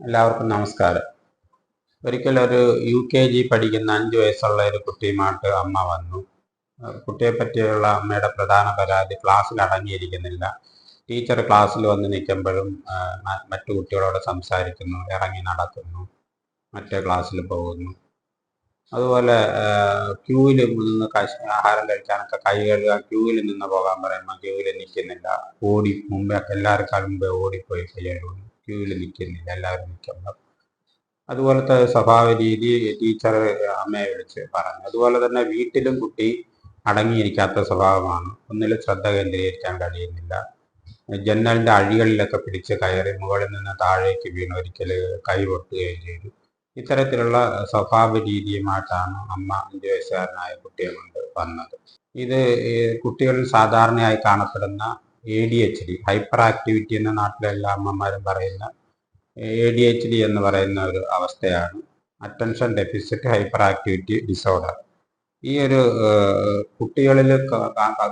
എല്ലാവർക്കും നമസ്കാരം. ഒരിക്കൽ ഒരു യു കെ ജി പഠിക്കുന്ന അഞ്ച് വയസ്സുള്ള ഒരു കുട്ടിയുമായിട്ട് അമ്മ വന്നു. കുട്ടിയെ പറ്റിയുള്ള അമ്മയുടെ പ്രധാന പരാതി ക്ലാസ്സിൽ അടങ്ങിയിരിക്കുന്നില്ല. ടീച്ചർ ക്ലാസ്സിൽ വന്ന് നിൽക്കുമ്പോഴും മറ്റു കുട്ടികളോട് സംസാരിക്കുന്നു ഇറങ്ങി നടക്കുന്നു മറ്റേ ക്ലാസ്സിൽ പോകുന്നു. അതുപോലെ ക്യൂവിൽ നിന്ന് ആഹാരം കഴിക്കാനൊക്കെ കൈ കഴുകാൻ ക്യൂവിൽ നിന്ന് പോകാൻ പറയുമ്പോൾ ക്യൂവിൽ നിൽക്കുന്നില്ല. ഓടി മുമ്പേ എല്ലാവർക്കും മുമ്പേ ഓടിപ്പോയി കൈ കഴുകുന്നു. ക്യൂവിൽ നിൽക്കുന്നില്ല എല്ലാവരും നിൽക്കുന്നത് അതുപോലത്തെ സ്വഭാവ രീതി ടീച്ചർ അമ്മയെ വിളിച്ച് പറഞ്ഞു. അതുപോലെ തന്നെ വീട്ടിലും കുട്ടി അടങ്ങിയിരിക്കാത്ത സ്വഭാവമാണ്. ഒന്നിലും ശ്രദ്ധ കേന്ദ്രീകരിക്കാൻ കഴിയുന്നില്ല. ജനലിന്റെ അഴികളിലൊക്കെ പിടിച്ച് കയറി മുകളിൽ നിന്ന് താഴേക്ക് വീണ് ഒരിക്കൽ കൈ പൊട്ടുകയും ചെയ്തു. ഇത്തരത്തിലുള്ള സ്വഭാവ രീതിയുമായിട്ടാണ് അമ്മ അഞ്ചു വയസ്സുകാരനായ കുട്ടിയെ കൊണ്ട് വന്നത്. ഇത് കുട്ടികളിൽ സാധാരണയായി കാണപ്പെടുന്ന A D H D hyper activity എന്ന നാട്ടിലെ എല്ലാ അമ്മമാരും പറയുന്ന എ ഡി എച്ച് ഡി എന്ന് പറയുന്ന ഒരു അവസ്ഥയാണ്. Attention deficit hyper activity disorder ഈ ഒരു കുട്ടികളിൽ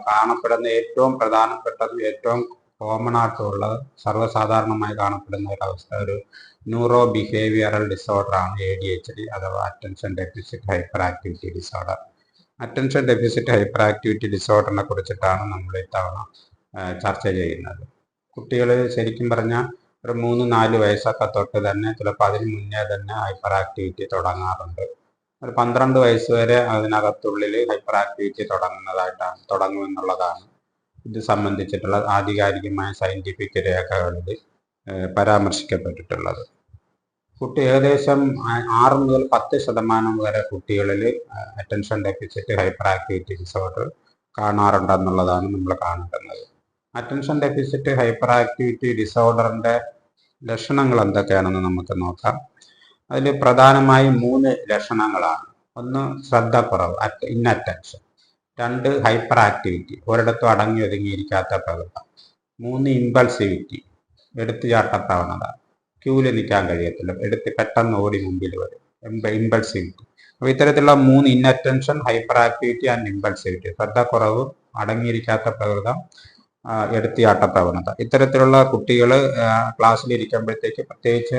കാണപ്പെടുന്ന ഏറ്റവും പ്രധാനപ്പെട്ടതും ഏറ്റവും കോമൺ ആയിട്ടുള്ള സർവസാധാരണമായി കാണപ്പെടുന്ന ഒരു അവസ്ഥ ഒരു ന്യൂറോ ബിഹേവിയറൽ ഡിസോർഡർ ആണ് എ ഡി എച്ച് ഡി അഥവാ attention deficit hyper activity disorder attention deficit hyper activity ഡിസോർഡറിനെ കുറിച്ചിട്ടാണ് നമ്മൾ ഇത്തവണ ചർച്ച ചെയ്യുന്നത്. കുട്ടികൾ ശരിക്കും പറഞ്ഞാൽ ഒരു മൂന്ന് നാല് വയസ്സൊക്കെ തൊട്ട് തന്നെ ചിലപ്പോൾ അതിന് മുന്നേ തന്നെ ഹൈപ്പർ ആക്ടിവിറ്റി തുടങ്ങാറുണ്ട്. ഒരു പന്ത്രണ്ട് വയസ്സ് വരെ അതിനകത്തുള്ളിൽ ഹൈപ്പർ ആക്ടിവിറ്റി തുടങ്ങുന്നതായിട്ടാണ് തുടങ്ങുമെന്നുള്ളതാണ് ഇത് സംബന്ധിച്ചിട്ടുള്ള ആധികാരികമായ സയന്റിഫിക് രേഖകളിൽ പരാമർശിക്കപ്പെട്ടിട്ടുള്ളത്. കുട്ടി ഏകദേശം ആറ് മുതൽ പത്ത് ശതമാനം വരെ കുട്ടികളിൽ attention deficit hyper activity disorder കാണാറുണ്ടെന്നുള്ളതാണ് നമ്മൾ കാണുന്നത്. അറ്റൻഷൻ ഡെഫിസിറ്റ് ഹൈപ്പർ ആക്ടിവിറ്റി ഡിസോർഡറിന്റെ ലക്ഷണങ്ങൾ എന്തൊക്കെയാണെന്ന് നമുക്ക് നോക്കാം. അതിൽ പ്രധാനമായും മൂന്ന് ലക്ഷണങ്ങളാണ്. ഒന്ന് ശ്രദ്ധക്കുറവ് അറ്റൻഷൻ രണ്ട് ഹൈപ്പർ ആക്ടിവിറ്റി ഒരിടത്തും അടങ്ങി ഒതുങ്ങിയിരിക്കാത്ത പ്രകൃതം. മൂന്ന് ഇമ്പൾസിവിറ്റി എടുത്തുചാട്ട പ്രവണത ക്യൂവിൽ നിൽക്കാൻ കഴിയത്തില്ല. എടുത്ത് പെട്ടെന്ന് ഓടി മുമ്പിൽ വരും. ഇമ്പൾസിവിറ്റി അപ്പോൾ ഇത്തരത്തിലുള്ള മൂന്ന് inattention hyper activity and impulsivity ശ്രദ്ധക്കുറവ് അടങ്ങിയിരിക്കാത്ത പ്രകൃതം. എടുത്തിയാട്ട പ്രവണത ഇത്തരത്തിലുള്ള കുട്ടികൾ ക്ലാസ്സിൽ ഇരിക്കുമ്പോഴത്തേക്ക് പ്രത്യേകിച്ച്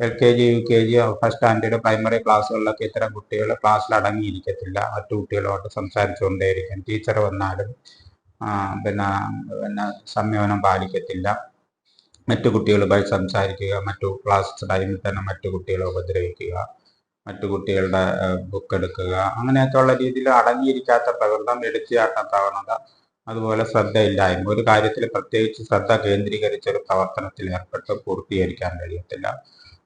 L K G U K G first standard primary ക്ലാസ്സുകളിലൊക്കെ ഇത്തരം കുട്ടികൾ ക്ലാസ്സിൽ അടങ്ങിയിരിക്കത്തില്ല മറ്റു കുട്ടികളോട് സംസാരിച്ചുകൊണ്ടേയിരിക്കും. ടീച്ചർ വന്നാലും പിന്നെ പിന്നെ സംയമനം പാലിക്കത്തില്ല. മറ്റു കുട്ടികളുമായി സംസാരിക്കുക. മറ്റു ക്ലാസ് ടൈമിൽ തന്നെ മറ്റു കുട്ടികളെ ഉപദ്രവിക്കുക. മറ്റു കുട്ടികളുടെ ബുക്ക് എടുക്കുക. അങ്ങനെയൊക്കെയുള്ള രീതിയിൽ അടങ്ങിയിരിക്കാത്ത പ്രകൃതം എടുത്തിയാട്ട പ്രവണത അതുപോലെ ശ്രദ്ധയില്ലായ്മ. ഒരു കാര്യത്തിൽ പ്രത്യേകിച്ച് ശ്രദ്ധ കേന്ദ്രീകരിച്ച ഒരു പ്രവർത്തനത്തിൽ ഏർപ്പെട്ട് പൂർത്തീകരിക്കാൻ കഴിയത്തില്ല.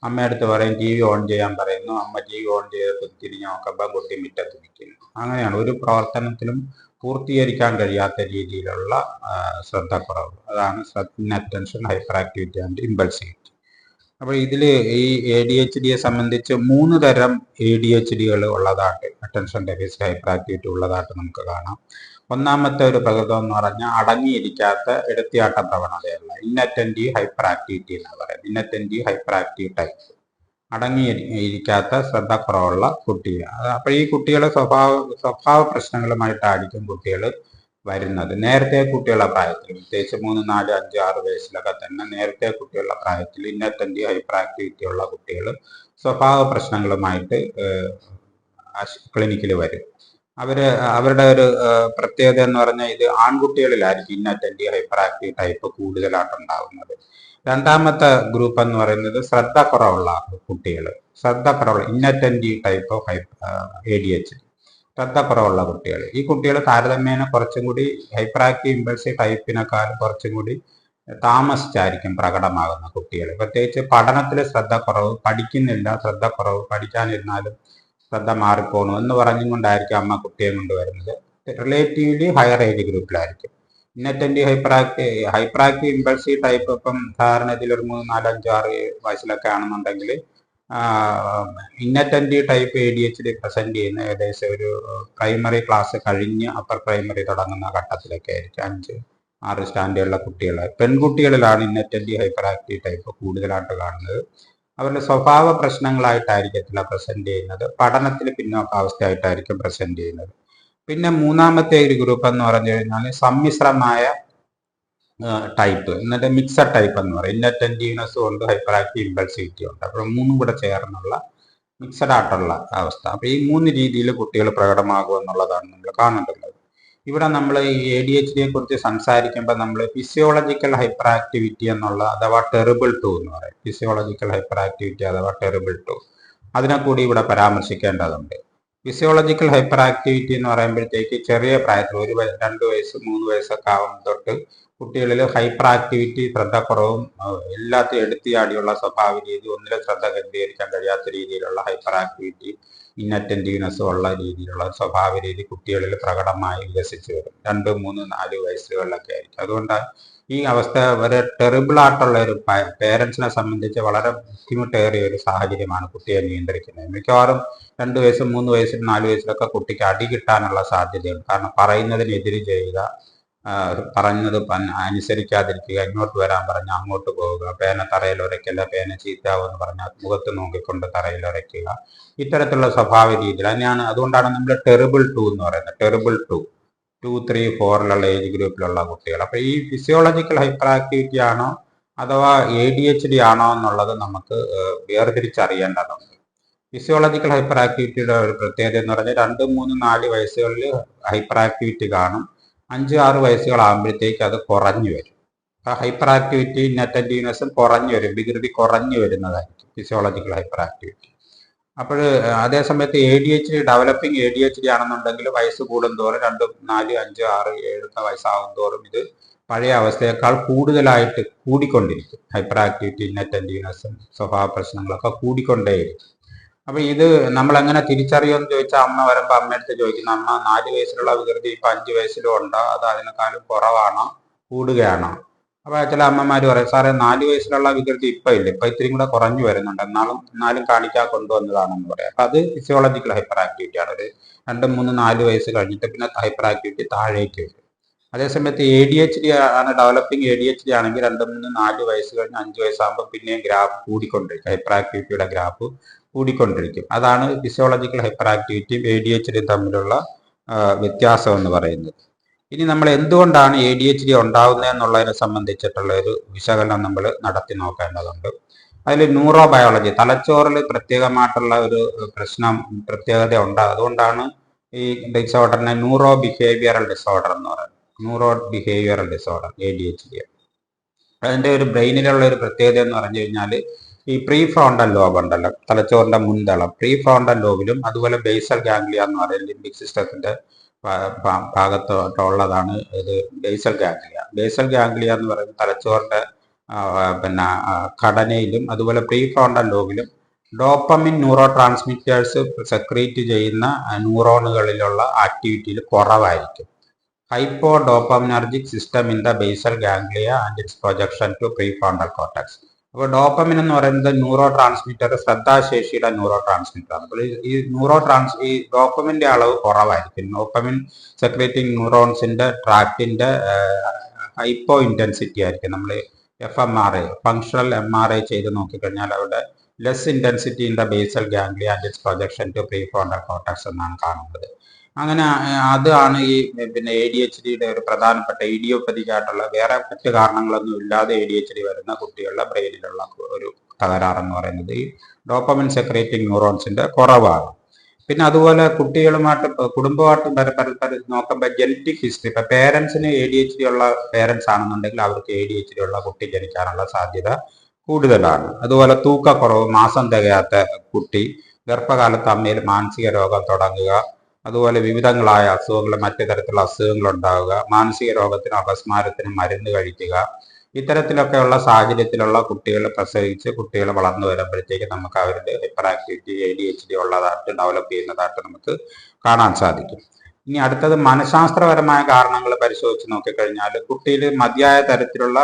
അമ്മയടുത്ത് പറയും ടി വി ഓൺ ചെയ്യാൻ പറയുന്നു. അമ്മ ടി വി ഓൺ ചെയ്ത് തിരിഞ്ഞ് നോക്കുമ്പോൾ കുട്ടി മുറ്റത്ത് നിൽക്കുന്നു. അങ്ങനെയാണ്. ഒരു പ്രവർത്തനത്തിലും പൂർത്തീകരിക്കാൻ കഴിയാത്ത രീതിയിലുള്ള ശ്രദ്ധക്കുറവ്. അതാണ് attention hyper activity and impulsivity അപ്പോൾ ഇതിൽ ഈ എ ഡി എച്ച് ഡിയെ സംബന്ധിച്ച് മൂന്ന് തരം എ ഡി എച്ച് ഡികൾ ഉള്ളതായിട്ട് അറ്റൻഷൻ ഡെഫിസിറ്റ് ഹൈപ്പർ ആക്ടിവിറ്റി ഉള്ളതായിട്ട് നമുക്ക് കാണാം. ഒന്നാമത്തെ ഒരു പ്രകൃതം എന്ന് പറഞ്ഞാൽ അടങ്ങിയിരിക്കാത്ത എടുത്തിയാട്ട പ്രവണതയുള്ള ഇന്നറ്റന്റീവ് ഹൈപ്പർ ആക്ടിവിറ്റി എന്നാണ് പറയുന്നത്. Inattentive hyper active type. അടങ്ങിയിരിക്കാത്ത ശ്രദ്ധക്കുറവുള്ള കുട്ടികൾ. അപ്പോൾ ഈ കുട്ടികളെ സ്വഭാവ സ്വഭാവ പ്രശ്നങ്ങളുമായിട്ടായിരിക്കും കുട്ടികൾ വരുന്നത്. നേരത്തെ കുട്ടികളുടെ പ്രായത്തിൽ പ്രത്യേകിച്ച് മൂന്ന് നാല് അഞ്ച് ആറ് വയസ്സിലൊക്കെ തന്നെ നേരത്തെ കുട്ടികളുടെ പ്രായത്തിൽ ഇന്നറ്റന്റീവ് ഹൈപ്പർ ആക്ടിവിറ്റി ഉള്ള കുട്ടികൾ സ്വഭാവ പ്രശ്നങ്ങളുമായിട്ട് ക്ലിനിക്കിൽ വരും. അവർ അവരുടെ ഒരു പ്രത്യേകത എന്ന് പറഞ്ഞാൽ ഇത് ആൺകുട്ടികളിലായിരിക്കും ഇന്നറ്റന്റീവ് ഹൈപ്പർ ആക്റ്റീവ് ടൈപ്പ് കൂടുതലായിട്ട് ഉണ്ടാകുന്നത് രണ്ടാമത്തെ ഗ്രൂപ്പ് എന്ന് പറയുന്നത് ശ്രദ്ധ കുറവുള്ള കുട്ടികൾ ശ്രദ്ധ കുറവുള്ള inattentive type of A D H ശ്രദ്ധ കുറവുള്ള കുട്ടികൾ ഈ കുട്ടികൾ താരതമ്യേന കുറച്ചും കൂടി ഹൈപ്പർ ആക്റ്റീവ് ഇമ്പൾസീവ് ടൈപ്പിനേക്കാൾ കുറച്ചും കൂടി താമസിച്ചായിരിക്കും പ്രകടമാകുന്ന കുട്ടികൾ പ്രത്യേകിച്ച് പഠനത്തിൽ ശ്രദ്ധ കുറവ് പഠിക്കുന്നില്ല ശ്രദ്ധ കുറവ് പഠിക്കാനിരുന്നാലും ശ്രദ്ധ മാറിപ്പോണു എന്ന് പറഞ്ഞുകൊണ്ടായിരിക്കും അമ്മ കുട്ടിയെ കൊണ്ടുവരുന്നത്. Relatively higher age ഗ്രൂപ്പിലായിരിക്കും. Active hyper active impulsive type ഇപ്പം സാധാരണ ഇതിൽ ഒരു മൂന്ന് നാല് അഞ്ച് ആറ് വയസ്സിലൊക്കെ ആണെന്നുണ്ടെങ്കിൽ inattentive type A D H D present ചെയ്യുന്ന ഏകദേശം ഒരു പ്രൈമറി ക്ലാസ് കഴിഞ്ഞ് അപ്പർ പ്രൈമറി തുടങ്ങുന്ന ഘട്ടത്തിലൊക്കെ ആയിരിക്കും. അഞ്ച് ആറ് സ്റ്റാൻഡേർഡിലുള്ള കുട്ടികൾ പെൺകുട്ടികളിലാണ് ഇന്നറ്റന്റീവ് ഹൈപ്പർ ടൈപ്പ് കൂടുതലായിട്ട് കാണുന്നത്. അവരുടെ സ്വഭാവ പ്രശ്നങ്ങളായിട്ടായിരിക്കത്തില്ല പ്രസന്റ് ചെയ്യുന്നത്. പഠനത്തിൽ പിന്നോക്കാവസ്ഥയായിട്ടായിരിക്കും പ്രസന്റ് ചെയ്യുന്നത്. പിന്നെ മൂന്നാമത്തെ ഒരു ഗ്രൂപ്പ് എന്ന് പറഞ്ഞു കഴിഞ്ഞാൽ സമ്മിശ്രമായ ടൈപ്പ് എന്നിട്ട് മിക്സഡ് ടൈപ്പ് എന്ന് പറയും. ഇന്നറ്റന്റീവ്നെസ് ഉണ്ട് ഹൈപ്പർ ആക്റ്റീവ് ഇമ്പൾസിവിറ്റി ഉണ്ട്. അപ്പോൾ മൂന്നും കൂടെ ചേർന്നുള്ള മിക്സഡ് ആയിട്ടുള്ള അവസ്ഥ. അപ്പോൾ ഈ മൂന്ന് രീതിയിൽ കുട്ടികൾ പ്രകടമാകും എന്നുള്ളതാണ് നമ്മൾ കാണേണ്ടത്. ഇവിടെ നമ്മൾ ഈ എ ഡി എച്ച് ഡിയെ കുറിച്ച് സംസാരിക്കുമ്പോൾ നമ്മൾ ഫിസിയോളജിക്കൽ ഹൈപ്പർ ആക്ടിവിറ്റി എന്നുള്ള അഥവാ ടെറിബിൾ ടു എന്ന് പറയും. ഫിസിയോളജിക്കൽ ഹൈപ്പർ ആക്ടിവിറ്റി അഥവാ ടെറിബിൾ ടു അതിനെ കൂടി ഇവിടെ പരാമർശിക്കേണ്ടതുണ്ട്. ഫിസിയോളജിക്കൽ ഹൈപ്പർ ആക്ടിവിറ്റി എന്ന് പറയുമ്പോഴത്തേക്ക് ചെറിയ പ്രായത്തിൽ ഒരു രണ്ട് വയസ്സ് മൂന്ന് വയസ്സൊക്കെ ആവും തൊട്ട് കുട്ടികളിൽ ഹൈപ്പർ ആക്ടിവിറ്റി ശ്രദ്ധക്കുറവും എല്ലാത്തിനും എടുത്തിയാടിയുള്ള സ്വഭാവ രീതി ഒന്നിലും ശ്രദ്ധ കേന്ദ്രീകരിക്കാൻ കഴിയാത്ത രീതിയിലുള്ള ഹൈപ്പർ ആക്ടിവിറ്റി ഇന്നറ്റന്റീവ്നെസ്സും ഉള്ള രീതിയിലുള്ള സ്വഭാവ രീതി കുട്ടികളിൽ പ്രകടമായി വികസിച്ചു വരും. രണ്ട് മൂന്ന് നാല് വയസ്സുകളിലൊക്കെ ആയിരിക്കും. അതുകൊണ്ട് ഈ അവസ്ഥ ഒരു ടെറിബിൾ ആയിട്ടുള്ള ഒരു പേരൻസിനെ സംബന്ധിച്ച് വളരെ ബുദ്ധിമുട്ടേറിയ ഒരു സാഹചര്യമാണ് കുട്ടിയെ നിയന്ത്രിക്കുന്നത്. മിക്കവാറും രണ്ട് വയസ്സും മൂന്ന് വയസ്സിലും നാല് വയസ്സിലൊക്കെ കുട്ടിക്ക് അടി കിട്ടാനുള്ള സാധ്യതയുണ്ട്. കാരണം പറയുന്നതിനെതിരെ ചെയ്യുക പറഞ്ഞത് അനുസരിക്കാതിരിക്കുക. ഇങ്ങോട്ട് വരാൻ പറഞ്ഞ അങ്ങോട്ട് പോവുക. പേന തറയിൽ ഉരയ്ക്കല്ല. പേന ചീത്താവെന്ന് പറഞ്ഞാൽ മുഖത്ത് നോക്കിക്കൊണ്ട് തറയിൽ ഉരയ്ക്കുക. ഇത്തരത്തിലുള്ള സ്വഭാവ രീതിയിൽ തന്നെയാണ്. അതുകൊണ്ടാണ് നമ്മൾ ടെറിബിൾ ടു എന്ന് പറയുന്നത്. ടെറിബിൾ ടു ടു ത്രീ ഫോറിലുള്ള ഏജ് ഗ്രൂപ്പിലുള്ള കുട്ടികൾ. അപ്പൊ ഈ ഫിസിയോളജിക്കൽ ഹൈപ്പർ ആക്ടിവിറ്റി ആണോ അഥവാ എ ഡി എച്ച് ഡി ആണോ എന്നുള്ളത് നമുക്ക് വേർതിരിച്ചറിയേണ്ടതുണ്ട്. ഫിസിയോളജിക്കൽ ഹൈപ്പർ ആക്ടിവിറ്റിയുടെ ഒരു പ്രത്യേകത എന്ന് പറഞ്ഞാൽ രണ്ട് മൂന്ന് നാല് വയസ്സുകളിൽ ഹൈപ്പർ ആക്ടിവിറ്റി കാണും. അഞ്ച് ആറ് വയസ്സുകളാകുമ്പോഴത്തേക്ക് അത് കുറഞ്ഞു വരും. ഹൈപ്പർ ആക്ടിവിറ്റി നെറ്റന്റീവ്നെസ്സും കുറഞ്ഞു വരും. വികൃതി കുറഞ്ഞു വരുന്നതായിരിക്കും. ഫിസിയോളജിക്കൽ ഹൈപ്പർ ആക്ടിവിറ്റി അപ്പോൾ അതേസമയത്ത് A D H D developing A D H D ആണെന്നുണ്ടെങ്കിൽ വയസ്സ് കൂടുന്തോറും രണ്ട് നാല് അഞ്ച് ആറ് ഏഴ് വയസ്സാകും തോറും ഇത് പഴയ അവസ്ഥയേക്കാൾ കൂടുതലായിട്ട് കൂടിക്കൊണ്ടിരിക്കും. ഹൈപ്പർ ആക്ടിവിറ്റി നെറ്റന്റീവ്നെസ്സും സ്വഭാവ പ്രശ്നങ്ങളൊക്കെ കൂടിക്കൊണ്ടേയിരിക്കും. അപ്പൊ ഇത് നമ്മൾ എങ്ങനെ തിരിച്ചറിയുമെന്ന് ചോദിച്ചാൽ അമ്മ വരുമ്പോൾ അമ്മയടുത്ത് ചോദിക്കുന്ന. അമ്മ നാല് വയസ്സിലുള്ള വികൃതി ഇപ്പൊ അഞ്ചു വയസ്സിലും ഉണ്ടോ. അത് അതിനേക്കാളും കുറവാണോ കൂടുകയാണോ. അപ്പൊ ചില അമ്മമാര് പറയും സാറേ നാല് വയസ്സിലുള്ള വികൃതി ഇപ്പൊ ഇല്ല. ഇപ്പൊ ഇത്തിരി കൂടെ കുറഞ്ഞു വരുന്നുണ്ട്. എന്നാലും എന്നാലും കാണിക്കാൻ കൊണ്ടുവന്നതാണെന്ന് പറയാം. അപ്പൊ അത് ഫിസിയോളജിക്കൽ ഹൈപ്പർ ആക്ടിവിറ്റി ആണ്. ഒരു രണ്ട് മൂന്ന് നാല് വയസ്സ് കഴിഞ്ഞിട്ട് പിന്നെ ഹൈപ്പർ ആക്ടിവിറ്റി താഴേക്ക് വരും. അതേസമയത്ത് എ ഡി എച്ച് ഡി ആണ് developing A D H D ആണെങ്കിൽ രണ്ട് മൂന്ന് നാല് വയസ്സ് കഴിഞ്ഞ് അഞ്ച് വയസ്സാകുമ്പോൾ പിന്നെയും ഗ്രാഫ് കൂടിക്കൊണ്ടിരിക്കും. ഹൈപ്പർ ആക്ടിവിറ്റിയുടെ ഗ്രാഫ് കൂടിക്കൊണ്ടിരിക്കും. അതാണ് ഫിസിയോളജിക്കൽ ഹൈപ്പർ ആക്ടിവിറ്റിയും എ ഡി എച്ച് ഡിയും തമ്മിലുള്ള വ്യത്യാസം എന്ന് പറയുന്നത്. ഇനി നമ്മൾ എന്തുകൊണ്ടാണ് എ ഡി എച്ച് ഡി ഉണ്ടാകുന്നത് എന്നുള്ളതിനെ സംബന്ധിച്ചിട്ടുള്ള ഒരു വിശകലനം നമ്മൾ നടത്തി നോക്കേണ്ടതുണ്ട്. അതിൽ ന്യൂറോ ബയോളജി തലച്ചോറിൽ പ്രത്യേകമായിട്ടുള്ള ഒരു പ്രശ്നം പ്രത്യേകത ഉണ്ട്. അതുകൊണ്ടാണ് ഈ ഡിസോർഡറിനെ ന്യൂറോ ബിഹേവിയറൽ ഡിസോർഡർ എന്ന് പറയുന്നത്. Neuro behavioural disorder A D H D അതിന്റെ ഒരു ബ്രെയിനിലുള്ള ഒരു പ്രത്യേകത എന്ന് പറഞ്ഞു കഴിഞ്ഞാൽ ഈ പ്രീ ഫ്രോണ്ടൽ ലോബ് ഉണ്ടല്ലോ തലച്ചോറിന്റെ മുൻതളം. പ്രീ ഫ്രോണ്ടൽ ലോബിലും അതുപോലെ ബേസൽ ഗാംഗ്ലിയ എന്ന് പറയുന്നത് ലിംബിക് സിസ്റ്റത്തിന്റെ ഭാഗത്തോട്ടുള്ളതാണ് ഇത് ബേസൽ ഗാംഗ്ലിയ ബേസൽ ഗാംഗ്ലിയ എന്ന് പറയുന്നത് തലച്ചോറിന്റെ പിന്നെ ഘടനയിലും അതുപോലെ പ്രീ ഫ്രോണ്ടൽ ലോബിലും ഡോപ്പമിൻ ന്യൂറോ ട്രാൻസ്മിറ്റേഴ്സ് സെക്രീറ്റ് ചെയ്യുന്ന ന്യൂറോണുകളിലുള്ള ആക്ടിവിറ്റിയിൽ കുറവായിരിക്കും. Hypo dopaminergic system in the basal ganglia and its projection to pre frontal cortex അപ്പോൾ ഡോപ്പമിൻ എന്ന് പറയുന്നത് ന്യൂറോ ട്രാൻസ്മിറ്റർ ശ്രദ്ധാശേഷിയുടെ ന്യൂറോ ട്രാൻസ്മിറ്റർ അപ്പോൾ ഈ- ന്യൂറോ ട്രാൻസ് ഈ ഡോപ്പമിന്റെ അളവ് കുറവായിരിക്കും. ഡോപ്പമിൻ സെക്രേറ്റിംഗ് ന്യൂറോൺസിന്റെ ട്രാക്റ്റിന്റെ ഹൈപ്പോ ഇന്റൻസിറ്റി ആയിരിക്കും. നമ്മൾ F M R I functional M R I ചെയ്ത് നോക്കിക്കഴിഞ്ഞാൽ അവിടെ less intensity in the basal ganglia and its projection to pre frontal cortex എന്നാണ് കാണുന്നത്. അങ്ങനെ അതാണ് ഈ പിന്നെ എ ഡി എച്ച് ഡിയുടെ ഒരു പ്രധാനപ്പെട്ട ഇഡിയോപ്പതിക്കായിട്ടുള്ള വേറെ മറ്റു കാരണങ്ങളൊന്നും ഇല്ലാതെ എ ഡി എച്ച് ഡി വരുന്ന കുട്ടികളുടെ ബ്രെയിനിലുള്ള ഒരു തകരാറെന്ന് പറയുന്നത് ഈ ഡോപ്പമിൻ സെക്രേറ്റിംഗ് ന്യൂറോൺസിന്റെ കുറവാണ്. പിന്നെ അതുപോലെ കുട്ടികളുമായിട്ട് കുടുംബമായിട്ട് പര- പര- പര- നോക്കുമ്പോൾ ജനറ്റിക് ഹിസ്റ്ററി ഇപ്പൊ പേരൻസിന് എ ഡി എച്ച് ഡി ഉള്ള പേരൻസ് ആണെന്നുണ്ടെങ്കിൽ അവർക്ക് എ ഡി എച്ച് ഡി ഉള്ള കുട്ടി ജനിക്കാനുള്ള സാധ്യത കൂടുതലാണ്. അതുപോലെ തൂക്കക്കുറവ് മാസം തികയാത്ത കുട്ടി ഗർഭകാലത്ത് അമ്മയിൽ മാനസിക രോഗം തുടങ്ങുക അതുപോലെ വിവിധങ്ങളായ അസുഖങ്ങൾ മറ്റു തരത്തിലുള്ള അസുഖങ്ങൾ ഉണ്ടാവുക മാനസിക രോഗത്തിനും അപസ്മാരത്തിനും മരുന്ന് കഴിക്കുക ഇത്തരത്തിലൊക്കെയുള്ള സാഹചര്യത്തിലുള്ള കുട്ടികൾ പ്രസവിച്ച് കുട്ടികൾ വളർന്നു വരുമ്പോഴത്തേക്ക് നമുക്ക് അവരുടെ hyper activity A D H D ഉള്ളതായിട്ട് ഡെവലപ്പ് ചെയ്യുന്നതായിട്ട് നമുക്ക് കാണാൻ സാധിക്കും. ഇനി അടുത്തത് മനഃശാസ്ത്രപരമായ കാരണങ്ങൾ പരിശോധിച്ച് നോക്കിക്കഴിഞ്ഞാൽ കുട്ടിയിൽ മതിയായ തരത്തിലുള്ള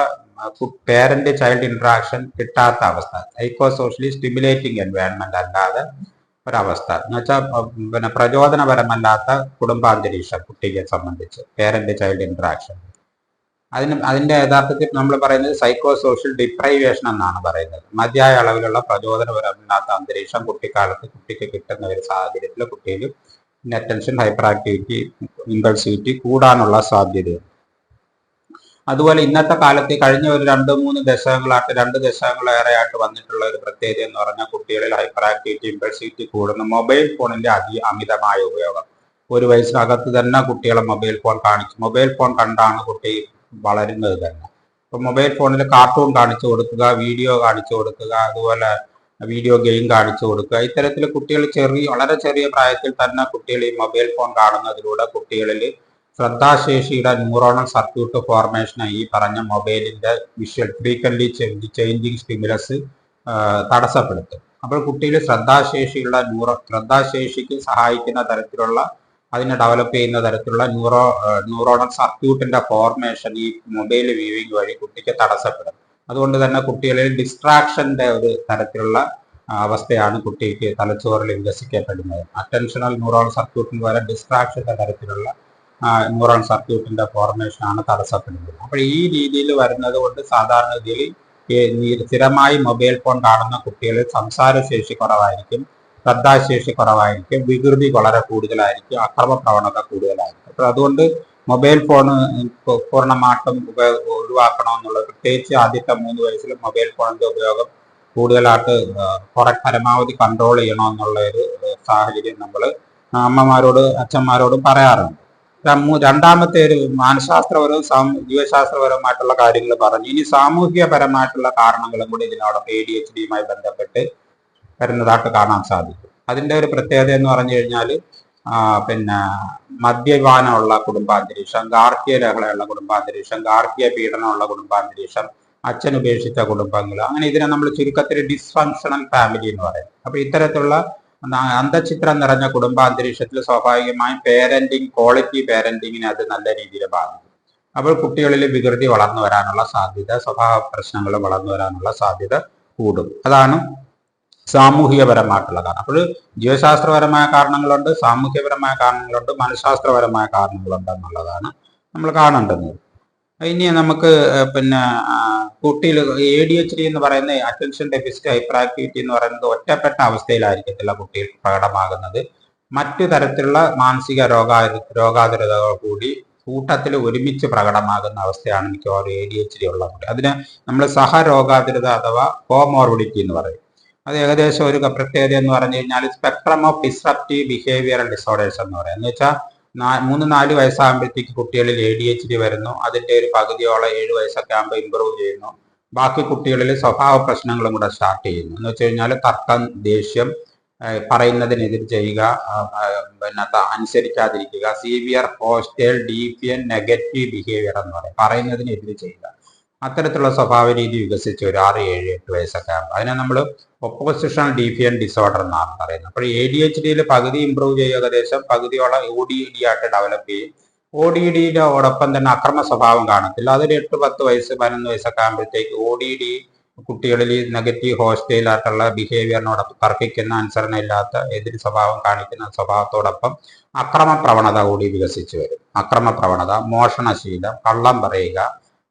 പേരന്റ് ചൈൽഡ് ഇന്ററാക്ഷൻ കിട്ടാത്ത അവസ്ഥ. സൈക്കോ സോഷ്യലി സ്റ്റിമുലേറ്റിംഗ് എൻവയൺമെന്റ് അല്ലാതെ ഒരവസ്ഥ. എന്ന് വെച്ചാൽ പിന്നെ പ്രചോദനപരമല്ലാത്ത കുടുംബാന്തരീക്ഷം കുട്ടിയെ സംബന്ധിച്ച്. പേരന്റ് ചൈൽഡ് ഇന്ററാക്ഷൻ അതിന് അതിന്റെ യഥാർത്ഥത്തിൽ നമ്മൾ പറയുന്നത് സൈക്കോ സോഷ്യൽ ഡിപ്രൈവേഷൻ എന്നാണ് പറയുന്നത്. മതിയായ അളവിലുള്ള പ്രചോദനപരമില്ലാത്ത അന്തരീക്ഷം കുട്ടിക്കാലത്ത് കുട്ടിക്ക് കിട്ടുന്ന ഒരു സാഹചര്യത്തിൽ കുട്ടിയിൽ അറ്റൻഷൻ ഹൈപ്പർ ആക്ടിവിറ്റി ഇമ്പൾസിവിറ്റി കൂടാനുള്ള സാധ്യതയുണ്ട്. അതുപോലെ ഇന്നത്തെ കാലത്ത് കഴിഞ്ഞ ഒരു രണ്ട് മൂന്ന് ദശകങ്ങളായിട്ട് രണ്ട് ദശകങ്ങളേറെയായിട്ട് വന്നിട്ടുള്ള ഒരു പ്രത്യേകത എന്ന് പറഞ്ഞാൽ കുട്ടികളിൽ ഹൈപ്പർ ആക്ടിവിറ്റി ഇമ്പൾസിറ്റി കൂടുന്ന മൊബൈൽ ഫോണിന്റെ അതി അമിതമായ ഉപയോഗം. ഒരു വയസ്സിനകത്ത് തന്നെ കുട്ടികളെ മൊബൈൽ ഫോൺ കാണിച്ചു മൊബൈൽ ഫോൺ കണ്ടാണ് കുട്ടി വളരുന്നത് തന്നെ. ഇപ്പം മൊബൈൽ ഫോണിൽ കാർട്ടൂൺ കാണിച്ചു കൊടുക്കുക വീഡിയോ കാണിച്ചു കൊടുക്കുക അതുപോലെ വീഡിയോ ഗെയിം കാണിച്ചു കൊടുക്കുക. ഇത്തരത്തിൽ കുട്ടികൾ ചെറിയ വളരെ ചെറിയ പ്രായത്തിൽ തന്നെ കുട്ടികൾ ഈ മൊബൈൽ ഫോൺ കാണുന്നതിലൂടെ കുട്ടികളിൽ ശ്രദ്ധാശേഷിയുടെ ന്യൂറോണൽ സർക്യൂട്ട് ഫോർമേഷൻ ഈ പറഞ്ഞ മൊബൈലിന്റെ വിഷ്വൽ ഫ്രീക്വൻലി ചേഞ്ചിങ് സ്റ്റിമുലസ് തടസ്സപ്പെടുത്തും. അപ്പോൾ കുട്ടിയിൽ ശ്രദ്ധാശേഷിയുള്ള ന്യൂറോ ശ്രദ്ധാശേഷിക്ക് സഹായിക്കുന്ന തരത്തിലുള്ള അതിനെ ഡെവലപ്പ് ചെയ്യുന്ന തരത്തിലുള്ള ന്യൂറോ ന്യൂറോണൽ സർക്യൂട്ടിന്റെ ഫോർമേഷൻ ഈ മൊബൈൽ വ്യൂവിംഗ് വഴി കുട്ടിക്ക് തടസ്സപ്പെടും. അതുകൊണ്ട് തന്നെ കുട്ടികളിൽ ഡിസ്ട്രാക്ഷന്റെ ഒരു തരത്തിലുള്ള അവസ്ഥയാണ് കുട്ടിക്ക് തലച്ചോറിൽ വികസിക്കപ്പെടുന്നത്. അറ്റൻഷണൽ ന്യൂറോണൽ സർക്യൂട്ടിന് പകരം ഡിസ്ട്രാക്ഷന്റെ തരത്തിലുള്ള ന്യൂറോൺ സർക്യൂട്ടിന്റെ ഫോർമേഷൻ ആണ് തടസ്സപ്പെടുന്നത് അപ്പോൾ ഈ രീതിയിൽ വരുന്നത് കൊണ്ട് സാധാരണഗതിയിൽ സ്ഥിരമായി മൊബൈൽ ഫോൺ കാണുന്ന കുട്ടികളിൽ സംസാരശേഷി കുറവായിരിക്കും ശ്രദ്ധാശേഷി കുറവായിരിക്കും വികൃതി വളരെ കൂടുതലായിരിക്കും അക്രമ പ്രവണത കൂടുതലായിരിക്കും. അപ്പോൾ അതുകൊണ്ട് മൊബൈൽ ഫോൺ പൂർണമായിട്ടും ഉപയോഗ ഒഴിവാക്കണമെന്നുള്ളത് പ്രത്യേകിച്ച് ആദ്യത്തെ മൂന്ന് വയസ്സിൽ മൊബൈൽ ഫോണിന്റെ ഉപയോഗം കൂടുതലായിട്ട് കുറെ പരമാവധി കൺട്രോൾ ചെയ്യണമെന്നുള്ള ഒരു സാഹചര്യം നമ്മൾ അമ്മമാരോട് അച്ഛന്മാരോടും പറയാറുണ്ട്. രണ്ടാമത്തെ ഒരു മാനശാസ്ത്രപരവും ജീവശാസ്ത്രപരവുമായിട്ടുള്ള കാര്യങ്ങൾ പറഞ്ഞു. ഇനി സാമൂഹികപരമായിട്ടുള്ള കാരണങ്ങളും കൂടി ഇതിനോടൊപ്പം എ ഡി എച്ച് ഡിയുമായി ബന്ധപ്പെട്ട് വരുന്നതായിട്ട് കാണാൻ സാധിക്കും. അതിന്റെ ഒരു പ്രത്യേകത എന്ന് പറഞ്ഞു കഴിഞ്ഞാൽ പിന്നെ മദ്യപാനമുള്ള കുടുംബാന്തരീക്ഷം ഗാർഹിക ലഹളയുള്ള കുടുംബാന്തരീക്ഷം ഗാർഹിക പീഡനമുള്ള കുടുംബാന്തരീക്ഷം അച്ഛൻ ഉപേക്ഷിച്ച കുടുംബങ്ങൾ അങ്ങനെ ഇതിനെ നമ്മൾ ചുരുക്കത്തിൽ ഡിസ്ഫങ്ഷണൽ ഫാമിലി എന്ന് പറയും. അപ്പൊ ഇത്തരത്തിലുള്ള അന്തഃഛിദ്രം നിറഞ്ഞ കുടുംബാന്തരീക്ഷത്തിൽ സ്വാഭാവികമായും പേരന്റിങ് ക്വാളിറ്റി പേരന്റിങ്ങിനെ അത് നല്ല രീതിയിൽ ബാധിക്കും. അപ്പോൾ കുട്ടികളിൽ വികൃതി വളർന്നു വരാനുള്ള സാധ്യത സ്വഭാവ പ്രശ്നങ്ങൾ വളർന്നു വരാനുള്ള സാധ്യത കൂടും. അതാണ് സാമൂഹികപരമായിട്ടുള്ള കാരണം. അപ്പോൾ ജീവശാസ്ത്രപരമായ കാരണങ്ങളുണ്ട് സാമൂഹ്യപരമായ കാരണങ്ങളുണ്ട് മനഃശാസ്ത്രപരമായ കാരണങ്ങളുണ്ട് എന്നുള്ളതാണ് നമ്മൾ കാണേണ്ടത് ഇനി നമുക്ക് പിന്നെ കുട്ടിയിൽ എ ഡി എച്ച് ഡി എന്ന് പറയുന്ന അറ്റൻഷൻ ഡെഫിസിറ്റ് ഹൈപ്പർ ആക്ടിവിറ്റി എന്ന് പറയുന്നത് ഒറ്റപ്പെട്ട അവസ്ഥയിലായിരിക്കത്തില്ല കുട്ടികൾ പ്രകടമാകുന്നത്. മറ്റു തരത്തിലുള്ള മാനസിക രോഗാ രോഗാതുരതകൾ കൂടി കൂട്ടത്തിൽ ഒരുമിച്ച് പ്രകടമാകുന്ന അവസ്ഥയാണ് മിക്കവാറും എ ഡി എച്ച് ഡി ഉള്ള കുട്ടി അതിന് നമ്മൾ സഹരോഗാതുരത അഥവാ കോമോർബിഡിറ്റി എന്ന് പറയും. അത് ഏകദേശം ഒരു പ്രത്യേകത എന്ന് പറഞ്ഞു കഴിഞ്ഞാൽ spectrum of disruptive behavioural disorders എന്ന് പറയും. എന്ന് വെച്ചാൽ മൂന്ന് നാല് വയസ്സാകുമ്പോഴത്തേക്ക് കുട്ടികളിൽ എ ഡി എച്ച് ഡി വരുന്നു. അതിന്റെ ഒരു പകുതിയോളം ഏഴ് വയസ്സൊക്കെ ആകുമ്പോൾ ഇമ്പ്രൂവ് ചെയ്യുന്നു. ബാക്കി കുട്ടികളിൽ സ്വഭാവ പ്രശ്നങ്ങളും കൂടെ സ്റ്റാർട്ട് ചെയ്യുന്നു. എന്ന് വെച്ച് കഴിഞ്ഞാൽ തർക്കം ദേഷ്യം പറയുന്നതിനെതിരെ ചെയ്യുക പിന്നെ അനുസരിക്കാതിരിക്കുക severe hostile defiant negative behaviour എന്ന് പറയും. പറയുന്നതിനെതിരെ ചെയ്യുക. അത്തരത്തിലുള്ള സ്വഭാവ രീതി വികസിച്ച് ഒരു ആറ് ഏഴ് എട്ട് വയസ്സൊക്കെ ആകുമ്പോൾ അതിനെ നമ്മൾ ഒപ്പോസിഷൻ ഡീഫിയൻ ഡിസോർഡർ എന്നാണ് പറയുന്നത്. അപ്പോൾ എ ഡി എച്ച് ഡിയിൽ പകുതി ഇമ്പ്രൂവ് ചെയ്യുക ഏകദേശം പകുതിയോളം ഒ ഡി ഡി ആയിട്ട് ഡെവലപ്പ് ചെയ്യും. ഒ ഡി ഡിയോടൊപ്പം തന്നെ അക്രമ സ്വഭാവം കാണത്തില്ല. അതൊരു എട്ട് പത്ത് വയസ്സ് പതിനൊന്ന് വയസ്സൊക്കെ ആകുമ്പോഴത്തേക്ക് ഒ ഡി ഡി കുട്ടികളിൽ നെഗറ്റീവ് ഹോസ്റ്റൈലായിട്ടുള്ള ബിഹേവിയറിനോടൊപ്പം തർക്കിക്കുന്ന അനുസരണയില്ലാത്ത എതിർ സ്വഭാവം കാണിക്കുന്ന സ്വഭാവത്തോടൊപ്പം അക്രമ പ്രവണത കൂടി വികസിച്ചു വരും. അക്രമ പ്രവണത മോഷണശീലം കള്ളം പറയുക